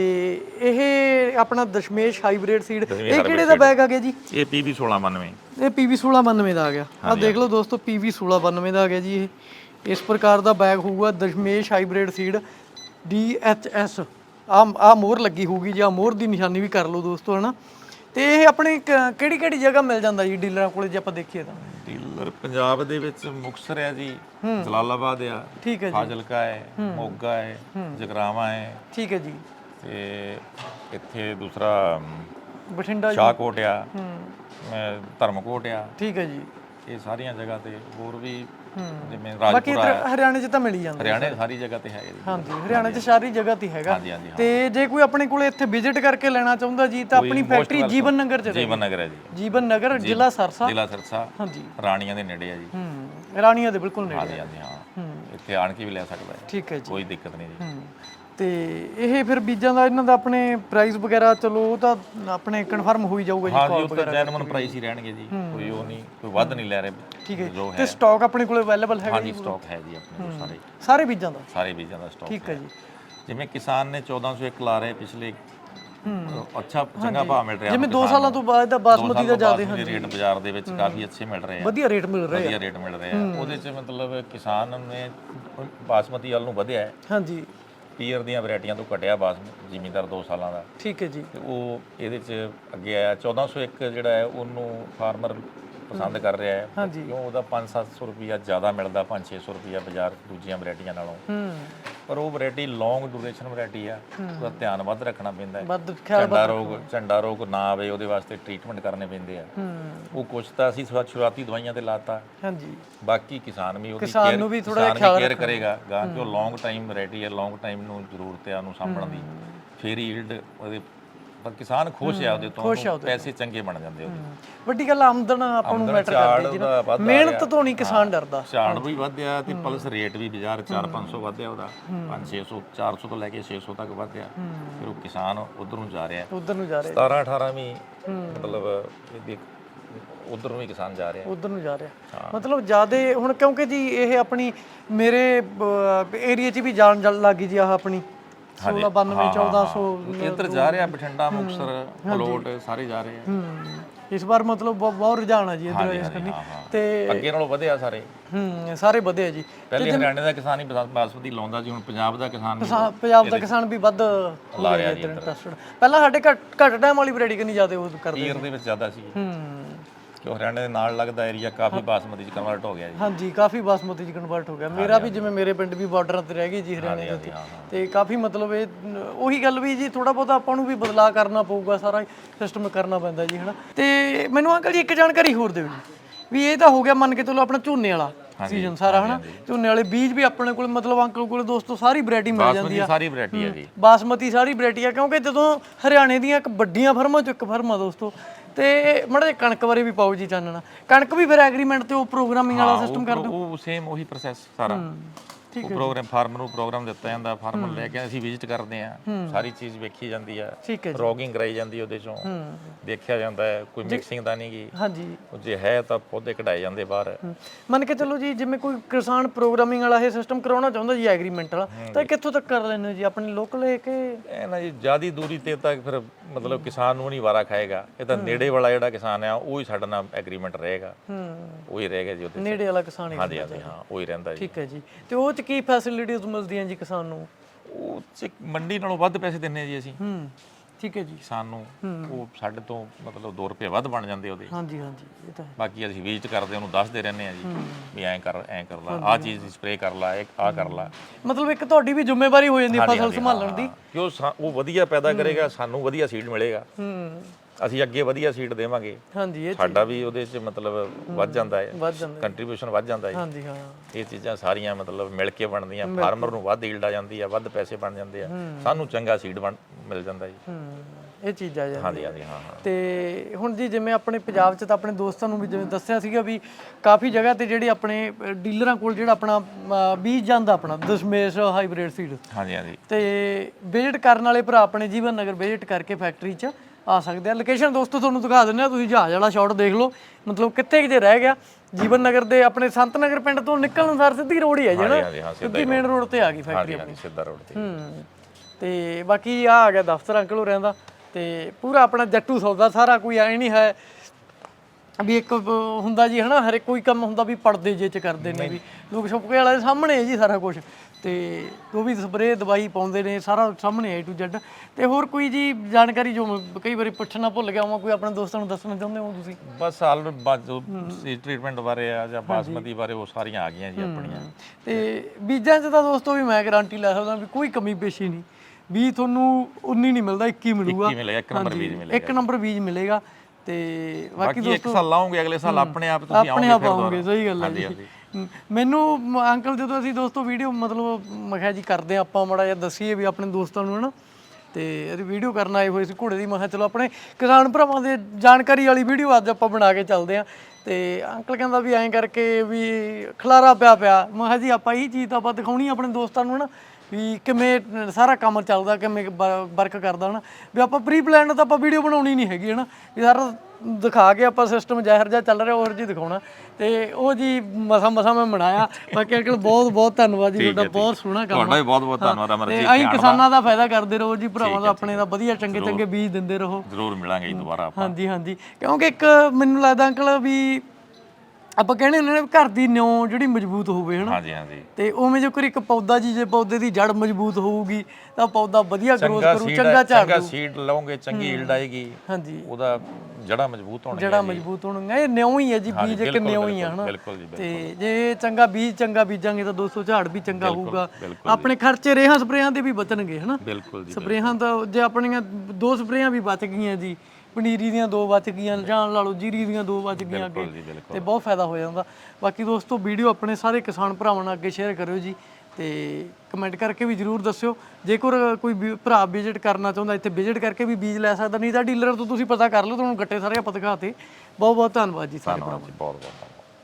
Speaker 1: ਇਹ ਆਪਣਾ ਦਸ਼ਮੇਸ਼ ਹਾਈਬ੍ਰਿਡ ਸੀਡ ਇਹ ਕਿਹੜੇ ਦਾ ਬੈਗ ਆ ਗਿਆ ਜੀ?
Speaker 2: ਇਹ ਪੀਬੀ 1692
Speaker 1: ਇਹ PV 1692 ਦਾ ਆ ਗਿਆ। ਆ ਦੇਖ ਲਓ ਦੋਸਤੋ PV 1692 ਦਾ ਆ ਗਿਆ ਜੀ ਇਹ। ਇਸ ਪ੍ਰਕਾਰ ਦਾ ਬੈਗ ਹੋਊਗਾ ਦਸ਼ਮੇਸ਼ ਹਾਈਬ੍ਰਿਡ ਸੀਡ DHS ਆ ਆ ਮੋਹਰ ਲੱਗੀ ਹੋਊਗੀ ਜੀ ਮੋਹਰ ਦੀ ਨਿਸ਼ਾਨੀ ਵੀ ਕਰ ਲਓ ਦੋਸਤੋ ਹਨਾ। ਤੇ ਇਹ ਆਪਣੇ ਕਿਹੜੀ ਕਿਹੜੀ ਜਗ੍ਹਾ ਮਿਲ ਜਾਂਦਾ ਜੀ ਡੀਲਰਾਂ ਕੋਲੇ ਜੇ ਆਪਾਂ ਦੇਖੀਏ ਤਾਂ?
Speaker 2: ਡੀਲਰ ਪੰਜਾਬ ਦੇ ਵਿੱਚ ਮੁਕਤਸਰ ਹੈ ਜੀ ਜਲਾਲਾਬਾਦ ਆ
Speaker 1: ਠੀਕ ਹੈ ਜੀ।
Speaker 2: ਫਾਜ਼ਿਲਕਾ ਹੈ ਮੋਗਾ ਹੈ। ਜਗਰਾਵਾਂ ਹੈ।
Speaker 1: ਠੀਕ ਹੈ ਜੀ।
Speaker 2: ਤੇ ਇੱਥੇ ਦੂਸਰਾ
Speaker 1: ਬਠਿੰਡਾ ਜੀ।
Speaker 2: ਸ਼ਾਹਕੋਟ ਆ ਅਮ, ਧਰਮਕੋਟ ਆ।
Speaker 1: ਠੀਕ ਹੈ ਜੀ।
Speaker 2: ਇਹ ਸਾਰੀਆਂ ਜਗ੍ਹਾ ਤੇ ਹੋਰ ਵੀ ਜਿਵੇਂ
Speaker 1: ਬਾਕੀ
Speaker 2: ਰਾਜਪੁਰਾ
Speaker 1: ਇੱਧਰ ਹਰਿਆਣੇ 'ਚ ਤਾਂ ਮਿਲ ਹੀ ਜਾਂਦਾ
Speaker 2: ਹਰਿਆਣੇ ਸਾਰੀ। ਜਗ੍ਹਾ ਤੇ ਹੈਗੇ ਜੀ।
Speaker 1: ਹਾਂਜੀ ਹਰਿਆਣਾ 'ਚ ਸਾਰੀ ਜਗ੍ਹਾ ਤੇ ਹੈਗਾ।
Speaker 2: ਹਾਂ।
Speaker 1: ਤੇ ਜੇ ਕੋਈ ਆਪਣੇ ਕੋਲੇ ਇੱਥੇ ਵਿਜ਼ਿਟ ਕਰਕੇ ਲੈਣਾ ਚਾਹੁੰਦਾ ਜੀ ਤਾਂ ਆਪਣੀ ਫੈਕਟਰੀ ਜੀਵਨ ਨਗਰ 'ਚ
Speaker 2: ਜੀਵਨ ਨਗਰ ਹੈ ਜੀ।
Speaker 1: ਜੀਵਨ ਨਗਰ ਜ਼ਿਲ੍ਹਾ ਸਰਸਾ।
Speaker 2: ਜ਼ਿਲ੍ਹਾ ਸਿਰਸਾ।
Speaker 1: ਹਾਂਜੀ।
Speaker 2: ਰਾਣੀਆਂ ਦੇ ਨੇੜੇ ਆ ਜੀ।
Speaker 1: ਹੂੰ ਰਾਣੀਆਂ ਦੇ ਬਿਲਕੁਲ ਨੇੜੇ
Speaker 2: ਹਾਂਜੀ ਹਾਂਜੀ ਹਾਂ। ਇੱਥੇ ਆਣ ਕੇ ਵੀ ਲੈ ਸਕਦਾ ਹੈ
Speaker 1: ਠੀਕ ਹੈ ਜੀ।
Speaker 2: ਕੋਈ ਦਿੱਕਤ ਨਹੀਂ ਜੀ।
Speaker 1: ਹੂੰ। ਤੇ ਇਹ ਫਿਰ ਬੀਜਾਂ ਦਾ ਇਹਨਾਂ ਦਾ ਆਪਣੇ ਪ੍ਰਾਈਸ ਵਗੈਰਾ ਚਲੋ ਉਹ ਤਾਂ ਆਪਣੇ ਕਨਫਰਮ ਹੋਈ ਜਾਊਗਾ ਜੀ
Speaker 2: ਹਾਂ ਜੀ ਉੱਤੇ ਜੈਨੂਨ ਪ੍ਰਾਈਸ ਹੀ ਰਹਿਣਗੇ ਜੀ ਕੋਈ ਉਹ ਨਹੀਂ ਕੋਈ ਵੱਧ ਨਹੀਂ ਲੈ ਰਹੇ।
Speaker 1: ਠੀਕ ਹੈ
Speaker 2: ਜੋ।
Speaker 1: ਤੇ ਸਟਾਕ ਆਪਣੇ ਕੋਲ ਅਵੇਲੇਬਲ ਹੈਗਾ
Speaker 2: ਹਾਂਜੀ ਸਟਾਕ ਹੈ ਜੀ ਆਪਣੇ ਕੋਲ ਸਾਰੇ।
Speaker 1: ਸਾਰੇ ਬੀਜਾਂ ਦਾ?
Speaker 2: ਸਾਰੇ ਬੀਜਾਂ ਦਾ ਸਟਾਕ
Speaker 1: ਠੀਕ ਹੈ ਜੀ।
Speaker 2: ਜਿਵੇਂ ਕਿਸਾਨ ਨੇ 1401 ਲਾ ਰਹੇ ਪਿਛਲੇ ਅੱਛਾ ਚੰਗਾ ਭਾਅ ਮਿਲ ਰਿਹਾ
Speaker 1: ਜਿਵੇਂ 2 ਸਾਲਾਂ ਤੋਂ ਬਾਅਦ ਦਾ ਬਾਸਮਤੀ ਦਾ
Speaker 2: ਜ਼ਿਆਦਾ ਰੇਟ ਬਾਜ਼ਾਰ ਦੇ ਵਿੱਚ ਕਾਫੀ ਅੱਛੇ ਮਿਲ ਰਹੇ ਆ।
Speaker 1: ਵਧੀਆ ਰੇਟ ਮਿਲ ਰਿਹਾ
Speaker 2: ਵਧੀਆ ਰੇਟ ਮਿਲ ਰਹੇ ਆ। ਉਹਦੇ 'ਚ ਮਤਲਬ ਕਿਸਾਨ ਨੇ ਬਾਸਮਤੀ ਵੱਲ ਨੂੰ ਵਧਿਆ ਹੈ।
Speaker 1: ਹਾਂਜੀ।
Speaker 2: ਪੀਅਰ ਦੀਆਂ ਵੈਰਾਈਟੀਆਂ ਤੋਂ ਘਟਿਆ ਬਾਸਮਤੀ ਜ਼ਿਮੀਂਦਾਰ 2 ਸਾਲਾਂ ਦਾ।
Speaker 1: ਠੀਕ ਹੈ ਜੀ।
Speaker 2: ਤੇ ਉਹ ਇਹਦੇ 'ਚ ਅੱਗੇ ਆਇਆ 1401 ਜਿਹੜਾ ਹੈ ਉਹਨੂੰ ਫਾਰਮਰ ਪਸੰਦ ਕਰ ਰਿਹਾ ਹੈ। ਕਿਉਂ ਉਹਦਾ 5-700 ਰੁਪਿਆ ਜ਼ਿਆਦਾ ਮਿਲਦਾ 5-600 ਰੁਪਿਆ ਬਾਜ਼ਾਰ ਦੂਜੀਆਂ ਵੈਰਾਈਟੀਆਂ ਨਾਲੋਂ।
Speaker 1: ਹੂੰ।
Speaker 2: ਪਰ ਉਹ ਵੈਰਾਈਟੀ ਲੌਂਗ ਡਿਊਰੇਸ਼ਨ ਵੈਰਾਈਟੀ ਆ ਉਹਦਾ ਧਿਆਨ ਵੱਧ ਰੱਖਣਾ ਪੈਂਦਾ ਹੈ।
Speaker 1: ਵੱਧ ਖਿਆਲ
Speaker 2: ਝੰਡਾ ਰੋਗ ਝੰਡਾ ਰੋਗ ਨਾ ਆਵੇ ਉਹਦੇ ਵਾਸਤੇ ਟ੍ਰੀਟਮੈਂਟ ਕਰਨੇ ਪੈਂਦੇ ਆ। ਉਹ ਕੁਛ ਤਾਂ ਅਸੀਂ ਸ਼ੁਰੂ- ਸ਼ੁਰੂਆਤੀ ਦਵਾਈਆਂ ਤੇ ਲਾਤਾ।
Speaker 1: ਹਾਂਜੀ।
Speaker 2: ਬਾਕੀ ਕਿਸਾਨ ਵੀ ਉਹਦੀ
Speaker 1: ਕਿਸਾਨ ਨੂੰ ਵੀ ਥੋੜ੍ਹਾ
Speaker 2: ਕਿਸਾਨ ਕੇਅਰ ਕਰੇਗਾ ਗਾਂ ਕਿ ਉਹ ਲੌਂਗ ਟਾਈਮ ਵੈਰਾਈਟੀ ਹੈ ਲੌਂਗ ਟਾਈਮ ਨੂੰ ਜ਼ਰੂਰਤ ਹੈ ਉਹਨੂੰ ਸਾਂਭਣ ਦੀ। ਫੇਰ ਈਲਡ ਉਹਦੇ ਪਰ ਕਿਸਾਨ ਖੁਸ਼ ਹੈ ਉਹਦੇ ਤੋਂ ਉਹਨੂੰ ਪੈਸੇ ਚੰਗੇ ਬਣ ਜਾਂਦੇ ਉਹਦੇ।
Speaker 1: ਵੱਡੀ ਗੱਲ ਆਮਦਨ ਆਪਾਂ ਨੂੰ ਮੈਟਰ ਕਰਦੀ ਜੀ ਨਾ।
Speaker 2: ਆ
Speaker 1: ਮਿਹਨਤ ਤੋਂ ਨਹੀਂ ਕਿਸਾਨ ਡਰਦਾ।
Speaker 2: ਝਾੜ ਵੀ ਵਧਿਆ ਤੇ ਪਲਸ ਰੇਟ ਵੀ ਬਾਜ਼ਾਰ 4-500 ਵਧਿਆ ਉਹਦਾ। 5-600 400 ਤੋਂ ਲੈ ਕੇ 600 ਤੱਕ ਵਧਿਆ ਫਿਰ ਉਹ ਕਿਸਾਨ ਉਧਰ ਨੂੰ ਜਾ ਰਿਹਾ।
Speaker 1: ਉਧਰ ਨੂੰ ਜਾ ਰਹੇ।
Speaker 2: 17-18 ਵੀ ਮਤਲਬ ਇਹਦੀ ਉਧਰ ਨੂੰ ਹੀ ਕਿਸਾਨ ਜਾ ਰਿਹਾ।
Speaker 1: ਉਧਰ ਨੂੰ ਜਾ ਰਿਹਾ। ਮਤਲਬ ਜਿਆਦੇ ਹੁਣ ਕਿਉਂਕਿ ਜੀ ਇਹ ਆਪਣੀ ਮੇਰੇ ਏਰੀਆ 'ਚ ਵੀ ਜਾਣ ਲੱਗੀ ਜੀ ਆਹ ਆਪਣੀ। 1692 1400
Speaker 2: ਇੱਧਰ ਜਾ ਰਿਹਾ ਬਠਿੰਡਾ ਮੁਕਸਰ ਮਲੋਟ ਸਾਰੇ ਜਾ ਰਹੇ ਆ।
Speaker 1: ਹੂੰ। ਇਸ ਵਾਰ ਮਤਲਬ ਬਹੁ- ਬਹੁਤ ਰੁਝਾਨ ਆ ਜੀ ਇਧਰ ਇਸ ਕਰਨੀ
Speaker 2: ਹਾਂ ਹਾਂ।
Speaker 1: ਤੇ
Speaker 2: ਅੱਗੇ ਨਾਲੋਂ ਵਧਿਆ ਸਾਰੇ।
Speaker 1: ਹੂੰ ਸਾਰੇ ਵਧੇ ਆ ਜੀ।
Speaker 2: ਪਹਿਲੇ ਹਰਿਆਣੇ ਦਾ ਕਿਸਾਨ ਹੀ ਬਸ- ਬਾਸਮਤੀ ਲਾਉਂਦਾ ਸੀ ਹੁਣ ਪੰਜਾਬ ਦਾ ਕਿਸਾਨ ਵੀ
Speaker 1: ਪੰਜਾਬ ਦਾ ਕਿਸਾਨ ਵੀ ਵੱਧ ਹੋ ਰਿਹਾ ਇਧਰ ਇੰਟਰਸਟਡ। ਪਹਿਲਾਂ ਸਾਡੇ ਘੱਟ ਘੱਟ ਟਾਈਮ ਵਾਲੀ ਵੈਰਾਈਟੀ ਕਰਨੀ ਜ਼ਿਆਦਾ ਉਹ ਕਰਦੇ
Speaker 2: ਈਅਰ ਦੇ ਵਿੱਚ ਜ਼ਿਆਦਾ ਸੀ।
Speaker 1: ਹੂੰ।
Speaker 2: ਕਿ ਹਰਿਆਣੇ ਦੇ ਨਾਲ ਲੱਗਦਾ ਏਰੀਆ ਕਾਫੀ ਬਾਸਮਤੀ ਚ ਕਨਵਰਟ ਹੋ ਗਿਆ ਜੀ।
Speaker 1: ਹਾਂਜੀ ਕਾਫੀ ਬਾਸਮਤੀ ਚ ਕਨਵਰਟ ਹੋ ਗਿਆ। ਮੇਰਾ ਵੀ ਜਿਵੇਂ ਮੇਰੇ ਪਿੰਡ ਵੀ ਬਾਰਡਰਾਂ ਤੇ ਰਹਿ ਗਈ ਜੀ ਹਰਿਆਣੇ ਦੇ ਉੱਤੇ। ਤੇ ਕਾਫੀ ਮਤਲਬ ਇਹ ਉਹੀ ਗੱਲ ਵੀ ਜੀ ਥੋੜਾ ਬਹੁਤਾ ਆਪਾਂ ਨੂੰ ਵੀ ਬਦਲਾਅ ਕਰਨਾ ਪਊਗਾ ਸਾਰਾ ਸਿਸਟਮ ਕਰਨਾ ਪੈਂਦਾ ਜੀ ਹਨਾ। ਤੇ ਮੈਨੂੰ ਅੰਕਲ ਜੀ ਇੱਕ ਜਾਣਕਾਰੀ ਹੋਰ ਦਿਓ ਜੀ। ਵੀ ਇਹ ਤਾਂ ਹੋ ਗਿਆ ਮੰਨ ਕੇ ਚਲੋ ਆਪਣਾ ਝੋਨੇ ਵਾਲਾ। ਸੀਜ਼ਨ ਸਾਰਾ ਹਨਾ? ਝੋਨੇ ਵਾਲੇ ਬੀਜ ਵੀ ਆਪਣੇ ਕੋਲ ਮਤਲਬ ਅੰਕਲ ਕੋਲ ਦੋਸਤੋ ਸਾਰੀ ਵੈਰਾਈਟੀ ਮਿਲ ਜਾਂਦੀ
Speaker 2: ਬਾਸਮਤੀ ਸਾਰੀ ਵੈਰਾਈਟੀ ਹੈ ਜੀ।
Speaker 1: ਬਾਸਮਤੀ ਸਾਰੀ ਵੈਰਾਈਟੀ ਆ ਕਿਉਂਕਿ ਜਦੋਂ ਹਰਿਆਣੇ ਦੀਆਂ ਇੱਕ ਵੱਡੀਆਂ ਫਰਮਾਂ ਚੋਂ ਇੱਕ ਫਰਮ ਆ ਦੋਸਤੋ ਤੇ ਮੜਾ ਕਣਕ ਬਾਰੇ ਵੀ ਪਾਓ ਜੀ ਚਾਨਣਾ। ਕਣਕ ਵੀ ਫਿਰ ਐਗਰੀਮੈਂਟ ਤੇ ਉਹ ਪ੍ਰੋਗਰਾਮਿੰਗ ਵਾਲਾ ਸਿਸਟਮ ਕਰ
Speaker 2: ਉਹ- ਉਹ ਸੇਮ ਉਹੀ ਪ੍ਰੋਸੈਸ ਸਾਰਾ। ਉਹ ਪ੍ਰੋਗਰਾਮ ਫਾਰਮਰ ਨੂੰ ਪ੍ਰੋਗਰਾਮ ਦਿੱਤਾ ਜਾਂਦਾ ਫਾਰਮਰ ਲੈ ਕੇ ਅਸੀਂ ਵਿਜ਼ਿਟ ਕਰਦੇ ਆ ਸਾਰੀ ਚੀਜ਼ ਵੇਖੀ ਜਾਂਦੀ ਆ। ਰੋਗਿੰਗ ਕਰਾਈ ਜਾਂਦੀ ਉਹਦੇ ਚੋਂ। ਦੇਖਿਆ ਜਾਂਦਾ ਹੈ ਕੋਈ ਮਿਕਸਿੰਗ ਤਾਂ ਨਹੀਂ ਗੀ।
Speaker 1: ਹਾਂਜੀ।
Speaker 2: ਉਹ ਜੇ ਹੈ ਤਾਂ ਪੌਦੇ ਕਢਾਏ ਜਾਂਦੇ ਬਾਹਰ।
Speaker 1: ਮੰਨ ਕੇ ਚੱਲੋ ਜੀ ਜਿਵੇਂ ਕੋਈ ਕਿਸਾਨ ਪ੍ਰੋਗਰਾਮਿੰਗ ਵਾਲਾ ਇਹ ਸਿਸਟਮ ਕਰਾਉਣਾ ਚਾਹੁੰਦਾ ਜੀ ਐਗਰੀਮੈਂਟ ਵਾਲਾ ਤਾਂ ਕਿੱਥੋਂ ਤੱਕ ਕਰ ਹੋ ਜੀ? ਆਪਣੇ ਲੋਕਲ ਹੈ ਕਿ
Speaker 2: ਇਹ ਨਾ ਜੀ ਜਿਆਦੀ ਦੂਰੀ ਤੇ ਤਾਂ ਫਿਰ ਮਤਲਬ ਕਿਸਾਨ ਨੂੰ ਨਹੀਂ ਵਾਰਾ ਖਾਏਗਾ। ਇਹ ਤਾਂ ਨੇੜੇ ਵਾਲਾ ਜਿਹੜਾ ਕਿਸਾਨ ਆ ਉਹ ਹੀ ਸਾਡਾ ਨਾਲ ਐਗਰੀਮੈਂਟ ਰਹੇਗਾ।
Speaker 1: ਹੂੰ।
Speaker 2: ਉਹ ਹੀ ਰਹੇਗਾ ਜੀ ਉਹਦੇ।
Speaker 1: ਨੇੜੇ ਵਾਲਾ ਕਿਸਾਨ ਹੀ
Speaker 2: ਹਾਂਜੀ ਹਾਂਜੀ ਹਾਂ ਉਹ ਹੀ ਰਹਿੰਦਾ ਜੀ।
Speaker 1: ਠੀਕ ਹੈ ਜੀ। ਤੇ ਉਹ ਚ ਕੀ ਫੈਸਿਲਿਟੀਜ਼ ਮਿਲਦੀਆਂ ਜੀ ਕਿਸਾਨ ਨੂੰ?
Speaker 2: ਉਹ 'ਚ ਮੰਡੀ ਨਾਲੋਂ ਵੱਧ ਪੈਸੇ ਦਿੰਨੇ ਜੀ ਅਸੀਂ।
Speaker 1: ਹੂੰ ਠੀਕ ਹੈ ਜੀ।
Speaker 2: ਕਿਸਾਨ ਨੂੰ ਉਹ ਸਾਡੇ ਤੋਂ ਮਤਲਬ 2 ਰੁਪਏ ਵੱਧ ਬਣ ਜਾਂਦੇ ਉਹਦੇ।
Speaker 1: ਹਾਂਜੀ ਹਾਂਜੀ ਇਹ ਤਾਂ ਹੈ।
Speaker 2: ਬਾਕੀ ਅਸੀਂ ਵਿਜ਼ਿਟ ਕਰਦੇ ਉਹਨੂੰ ਦੱਸਦੇ ਰਹਿੰਦੇ ਆ ਜੀ ਵੀ ਐਂ ਕਰ ਐਂ ਕਰ ਲਾ ਆਹ ਚੀਜ਼ ਦੀ ਸਪਰੇਅ ਕਰ ਲਾ ਇੱਕ ਆਹ ਕਰ ਲਾ।
Speaker 1: ਮਤਲਬ ਇੱਕ ਤੁਹਾਡੀ ਵੀ ਜ਼ਿੰਮੇਵਾਰੀ ਹੋ ਜਾਂਦੀ ਫਸਲ ਸੰਭਾਲਣ ਦੀ।
Speaker 2: ਕਿ ਉਹ ਸਾ- ਉਹ ਵਧੀਆ ਪੈਦਾ ਕਰੇਗਾ ਸਾਨੂੰ ਵਧੀਆ ਸੀਡ ਮਿਲੇਗਾ।
Speaker 1: ਹੂੰ।
Speaker 2: ਅਸੀਂ ਅੱਗੇ ਵਧੀਆ ਸੀਡ ਦੇਵਾਂਗੇ।
Speaker 1: ਹਾਂਜੀ ਇਹ
Speaker 2: ਸਾਡਾ ਵੀ ਉਹਦੇ 'ਚ ਮਤਲਬ ਵੱਧ ਜਾਂਦਾ ਹੈ।
Speaker 1: ਵੱਧ ਜਾਂਦਾ
Speaker 2: ਕੰਟਰੀਬਿਊਸ਼ਨ ਵੱਧ ਜਾਂਦਾ ਹੈ।
Speaker 1: ਹਾਂਜੀ ਹਾਂ।
Speaker 2: ਇਹ ਚੀਜ਼ਾਂ ਸਾਰੀਆਂ ਮਤਲਬ ਮਿਲ ਕੇ ਬਣਦੀਆਂ। ਫਾਰਮਰ ਨੂੰ ਵੱਧ ਈਲਡ ਆ ਜਾਂਦੀ ਆ ਵੱਧ ਪੈਸੇ ਬਣ ਜਾਂਦੇ ਆ। ਸਾਨੂੰ ਚੰਗਾ ਸੀਡ ਬਣ ਮਿਲ ਜਾਂਦਾ ਜੀ।
Speaker 1: ਇਹ ਚੀਜ਼ ਆ ਜਾਂਦੀ
Speaker 2: ਹਾਂਜੀ ਹਾਂਜੀ ਹਾਂ ਹਾਂ।
Speaker 1: ਤੇ ਹੁਣ ਜੀ ਜਿਵੇਂ ਆਪਣੇ ਪੰਜਾਬ 'ਚ ਤਾਂ ਆਪਣੇ ਦੋਸਤਾਂ ਨੂੰ ਵੀ ਜਿਵੇਂ ਦੱਸਿਆ ਸੀਗਾ ਵੀ ਕਾਫੀ ਜਗ੍ਹਾ ਤੇ ਜਿਹੜੇ ਆਪਣੇ ਡੀਲਰਾਂ ਕੋਲ ਜਿਹੜਾ ਆਪਣਾ ਬੀਜ ਜਾਂਦਾ ਆਪਣਾ ਦਸ਼ਮੇਸ਼ ਹਾਈਬ੍ਰਿਡ ਸੀਡ
Speaker 2: ਹਾਂਜੀ ਹਾਂਜੀ।
Speaker 1: ਤੇ ਵਿਜ਼ਿਟ ਕਰਨ ਵਾਲੇ ਭਰਾ ਆਪਣੇ ਜੀਵਨ ਨਗਰ ਵਿਜ਼ਿਟ ਕਰਕੇ ਫੈਕਟਰੀ 'ਚ ਆ ਸਕਦੇ ਆ। ਲੋਕੇਸ਼ਨ ਦੋਸਤੋ ਤੁਹਾਨੂੰ ਦਿਖਾ ਦਿੰਦੇ ਆ। ਤੁਸੀਂ ਜਹਾਜ਼ ਵਾਲਾ ਸ਼ਾਟ ਦੇਖ ਲਓ। ਮਤਲਬ ਕਿੱਥੇ ਕਿਤੇ ਰਹਿ ਗਿਆ। ਜੀਵਨ ਨਗਰ ਦੇ ਆਪਣੇ ਸੰਤ ਨਗਰ ਪਿੰਡ ਤੋਂ ਨਿਕਲਣ ਸਾਰ ਸਿੱਧੀ ਰੋਡ ਹੀ ਹੈ ਜਿਹੜਾ
Speaker 2: ਹਾਂ ਸਿੱਧਾ
Speaker 1: ਮੇਨ ਰੋਡ। ਤੇ ਆ ਗਈ ਫੈਕਟਰੀ
Speaker 2: ਹਾਂਜੀ ਸਿੱਧਾ ਰੋਡ ਤੇ।
Speaker 1: ਹੂੰ। ਤੇ ਬਾਕੀ ਆ ਆ ਗਿਆ ਦਫ਼ਤਰ ਅੰਕਲ ਹੋਰਿਆਂ ਦਾ। ਤੇ ਪੂਰਾ ਆਪਣਾ ਜੱਟੂ ਸੌਦਾ ਸਾਰਾ ਕੋਈ ਐ ਨਹੀਂ ਹੈ ਵੀ ਇੱਕ ਹੁੰਦਾ ਜੀ ਹਨਾ? ਹਰ ਕੋਈ ਕੰਮ ਹੁੰਦਾ ਵੀ ਪੜਦੇ ਜੇ ਚ ਕਰਦੇ ਨੇ ਵੀ। ਲੋਕ ਛੁਪਕੇ ਵਾਲੇ ਦੇ ਸਾਹਮਣੇ ਹੈ ਜੀ ਸਾਰਾ ਕੁਝ ਤੇ ਉਹ ਵੀ ਸਪਰੇਅ ਦਵਾਈ ਪਾਉਂਦੇ ਨੇ ਸਾਰਾ ਸਾਹਮਣੇ ਏ ਟੂ ਜ਼ੈਡ ਤੇ ਹੋਰ ਕੋਈ ਜੀ ਜਾਣਕਾਰੀ ਜੋ ਮੈਂ ਕਈ ਵਾਰੀ ਪੁੱਛਣਾ ਭੁੱਲ ਗਿਆ ਹਾਂ ਕੋਈ ਆਪਣੇ ਦੋਸਤਾਂ ਨੂੰ ਦੱਸਣਾ ਚਾਹੁੰਦੇ ਹੋ ਤੁਸੀਂ?
Speaker 2: ਬਸ ਹਾਲ ਬਾਜੋ ਟ੍ਰੀਟਮੈਂਟ ਬਾਰੇ ਆ ਜਾਂ ਬਾਸਮਤੀ ਬਾਰੇ ਉਹ ਸਾਰੀਆਂ ਆ ਗਈਆਂ ਜੀ ਆਪਣੀਆਂ।
Speaker 1: ਤੇ ਬੀਜਾਂ 'ਚ ਤਾਂ ਦੋਸਤੋ ਵੀ ਮੈਂ ਗਾਰੰਟੀ ਲੈ ਸਕਦਾ ਵੀ ਕੋਈ ਕਮੀ ਪੇਸ਼ੀ ਨਹੀਂ। ਬੀਜ ਤੁਹਾਨੂੰ 19 ਨਹੀਂ ਮਿਲਦਾ 21 ਮਿਲੂਗਾ।
Speaker 2: ਇੱਕ ਨੰਬਰ ਬੀਜ ਮਿਲੇਗਾ।
Speaker 1: ਇੱਕ ਨੰਬਰ ਬੀਜ ਮਿਲੇਗਾ ਤੇ ਬਾਕੀ
Speaker 2: ਬਾਕੀ ਇੱਕ ਸਾਲ ਲਾਉਂਗੇ ਅਗਲੇ ਸਾਲ ਆਪਣੇ ਆਪ ਤੁਸੀਂ
Speaker 1: ਆਪਣੇ
Speaker 2: ਆਓਗੇ
Speaker 1: ਆਪ
Speaker 2: ਫਿਰ
Speaker 1: ਆਉਂਗੇ
Speaker 2: ਦੁਬਾਰਾ।
Speaker 1: ਸਹੀ ਗੱਲ ਹੈ ਜੀ। ਮ- ਮੈਨੂੰ ਮ- ਅੰਕਲ ਜਦੋਂ ਅਸੀਂ ਦੋਸਤੋ ਵੀਡੀਓ ਮਤਲਬ, ਮੈਂ ਕਿਹਾ ਜੀ ਕਰਦੇ ਹਾਂ ਆਪਾਂ ਮੜਾ ਜਿਹਾ, ਦੱਸੀਏ ਵੀ ਆਪਣੇ ਦੋਸਤਾਂ ਨੂੰ, ਹਨਾ? ਤੇ ਇਹਦੀ ਵੀਡੀਓ ਕਰਨ ਆਏ ਹੋਏ ਸੀ ਘੋੜੇ ਦੀ। ਮੈਂ ਕਿਹਾ ਚਲੋ ਆਪਣੇ ਕਿਸਾਨ ਭਰਾਵਾਂ ਦੇ ਜਾਣਕਾਰੀ ਵਾਲੀ ਵੀਡੀਓ ਅੱਜ ਆਪਾਂ ਬਣਾ ਕੇ ਚੱਲਦੇ ਹਾਂ। ਤੇ ਅੰਕਲ ਕਹਿੰਦਾ ਵੀ ਐਂ ਕਰਕੇ ਵੀ ਖਲਾਰਾ ਪਿਆ ਪਿਆ। ਮੈਂ ਕਿਹਾ ਜੀ ਆਪਾਂ ਇਹ ਚੀਜ਼ ਤਾਂ ਆਪਾਂ ਦਿਖਾਉਣੀ ਆਪਣੇ ਦੋਸਤਾਂ ਨੂੰ, ਹਨਾ? ਵੀ ਕਿਵੇਂ ਸਾਰਾ ਕੰਮ ਚੱਲਦਾ ਕਿਵੇਂ ਵਰਕ ਕਰਦਾ ਹਨਾ? ਵੀ ਆਪਾਂ ਪ੍ਰੀ ਪਲਾਨ ਤਾਂ ਆਪਾਂ ਵੀਡੀਓ ਬਣਾਉਣੀ ਨਹੀਂ ਹੈਗੀ ਹਨਾ? ਵੀ ਸਾਰਾ ਦਿਖਾ ਕੇ ਆਪਾਂ ਸਿਸਟਮ ਜ਼ਾਹਿਰ ਜਿਹਾ ਚੱਲ ਰਿਹਾ ਹੋਰ ਜੀ ਦਿਖਾਉਣਾ। ਤੇ ਉਹ ਜੀ ਮਸਾ ਮਸਾ ਮੈਂ ਬਣਾਇਆ। ਬਾਕੀ ਅੰਕਲ ਬਹੁਤ ਬਹੁਤ ਧੰਨਵਾਦ ਜੀ ਤੁਹਾਡਾ ਬਹੁਤ ਸੋਹਣਾ ਕੰਮ
Speaker 2: ਤੁਹਾਡਾ ਵੀ ਬਹੁਤ ਬਹੁਤ ਧੰਨਵਾਦ
Speaker 1: ਤੇ
Speaker 2: ਅਮਰਜੀਤ
Speaker 1: ਆਈ ਕਿਸਾਨਾਂ ਦਾ ਫਾਇਦਾ ਕਰਦੇ ਰਹੋ ਜੀ ਭਰਾਵਾਂ ਦਾ ਆਪਣੇ ਦਾ ਵਧੀਆ ਚੰਗੇ ਚੰਗੇ ਬੀਜ ਦਿੰਦੇ ਰਹੋ।
Speaker 2: ਜ਼ਰੂਰ ਮਿਲਾਂਗੇ ਜੀ ਦੁਬਾਰਾ ਆਪਾਂ।
Speaker 1: ਹਾਂਜੀ ਹਾਂਜੀ। ਕਿਉਂਕਿ ਇੱਕ ਮੈਨੂੰ ਲੱਗਦਾ ਅੰਕਲ ਵੀ ਆਪਾਂ ਕਹਿੰਦੇ ਹੁੰਦੇ ਨੇ ਵੀ ਘਰ ਦੀ ਨਿਉ ਜਿਹੜੀ ਮਜ਼ਬੂਤ ਹੋਵੇ ਹਨਾ?
Speaker 2: ਹਾਂਜੀ ਹਾਂਜੀ।
Speaker 1: ਤੇ ਉਵੇਂ ਜੇ ਕੋਈ ਇੱਕ ਪੌਦਾ ਜੀ ਜੇ ਪੌਦੇ ਦੀ ਜੜ ਮਜ਼ਬੂਤ ਹੋਊਗੀ ਤਾਂ ਪੌਦਾ ਵਧੀਆ ਗਰੋਥ
Speaker 2: ਚੰਗਾ
Speaker 1: ਕਰੂ
Speaker 2: ਸੀਡ
Speaker 1: ਚੰਗਾ ਝਾੜ
Speaker 2: ਚੰਗਾ
Speaker 1: ਦੂ।
Speaker 2: ਸੀਡ ਲਾਉਂਗੇ ਚੰਗੀ ਈਲਡ ਆਏਗੀ
Speaker 1: ਹਾਂਜੀ।
Speaker 2: ਉਹਦਾ ਜੜਾ ਮਜ਼ਬੂਤ ਹੋਣਗੀਆਂ
Speaker 1: ਜੜਾ ਮਜ਼ਬੂਤ ਹੋਣਗੀਆਂ ਇਹ ਨਿਉ ਹੀ ਹੈ ਜੀ ਬੀਜ ਇੱਕ
Speaker 2: ਬਿਲਕੁਲ,
Speaker 1: ਨਿਉ ਹੀ ਆ ਹਨਾ?
Speaker 2: ਬਿਲਕੁਲ ਜੀ ਬਿਲਕੁਲ।
Speaker 1: ਤੇ ਜੇ ਚੰਗਾ ਬੀਜ ਚੰਗਾ ਬੀਜਾਂਗੇ ਤਾਂ ਦੋਸਤੋ ਝਾੜ ਵੀ ਚੰਗਾ ਹੋਊਗਾ।
Speaker 2: ਬਿਲਕੁਲ
Speaker 1: ਆਪਣੇ ਖਰਚੇ ਰੇਹਾਂ ਸਪਰੇਆਂ ਦੇ ਵੀ ਬਚਣਗੇ ਹਨਾ?
Speaker 2: ਬਿਲਕੁਲ ਜੀ
Speaker 1: ਸਪਰੇਹਾਂ ਤਾਂ ਜੇ ਆਪਣੀਆਂ ਦੋ ਸਪਰੇਆਂ ਵੀ ਬਚ ਗਈਆਂ ਜੀ ਪਨੀਰੀ ਦੀਆਂ ਦੋ ਬਚ ਗਈਆਂ ਜਾਂ ਲਾ ਲਓ ਜੀਰੀ ਦੀਆਂ ਦੋ ਬਚ ਗਈਆਂ ਅੱਗੇ
Speaker 2: ਬਿਲਕੁਲ ਜੀ ਬਿਲਕੁਲ।
Speaker 1: ਤੇ ਬਹੁਤ ਫਾਇਦਾ ਹੋ ਜਾਂਦਾ ਬਾਕੀ ਦੋਸਤੋ ਵੀਡੀਓ ਆਪਣੇ ਸਾਰੇ ਕਿਸਾਨ ਭਰਾਵਾਂ ਨਾਲ ਅੱਗੇ ਸ਼ੇਅਰ ਕਰਿਓ ਜੀ ਤੇ ਕਮੈਂਟ ਕਰਕੇ ਵੀ ਜਰੂਰ ਦੱਸਿਓ। ਜੇਕਰ ਕੋਈ ਵੀ ਭਰਾ ਵਿਜ਼ਿਟ ਕਰਨਾ ਚਾਹੁੰਦਾ ਇੱਥੇ ਵਿਜ਼ਿਟ ਕਰਕੇ ਵੀ ਬੀਜ ਲੈ ਸਕਦਾ। ਨਹੀਂ ਤਾਂ ਡੀਲਰ ਤੋਂ ਤੁਸੀਂ ਪਤਾ ਕਰ ਲਓ ਤੁਹਾਨੂੰ ਗੱਟੇ ਸਾਰੇ ਆਪਾਂ ਦਿਖਾਤੇ ਬਹੁਤ ਬਹੁਤ ਧੰਨਵਾਦ ਜੀ ਸਾਰੇ
Speaker 2: ਧੰਨਵਾਦ ਜੀ ਬਹੁਤ ਬਹੁਤ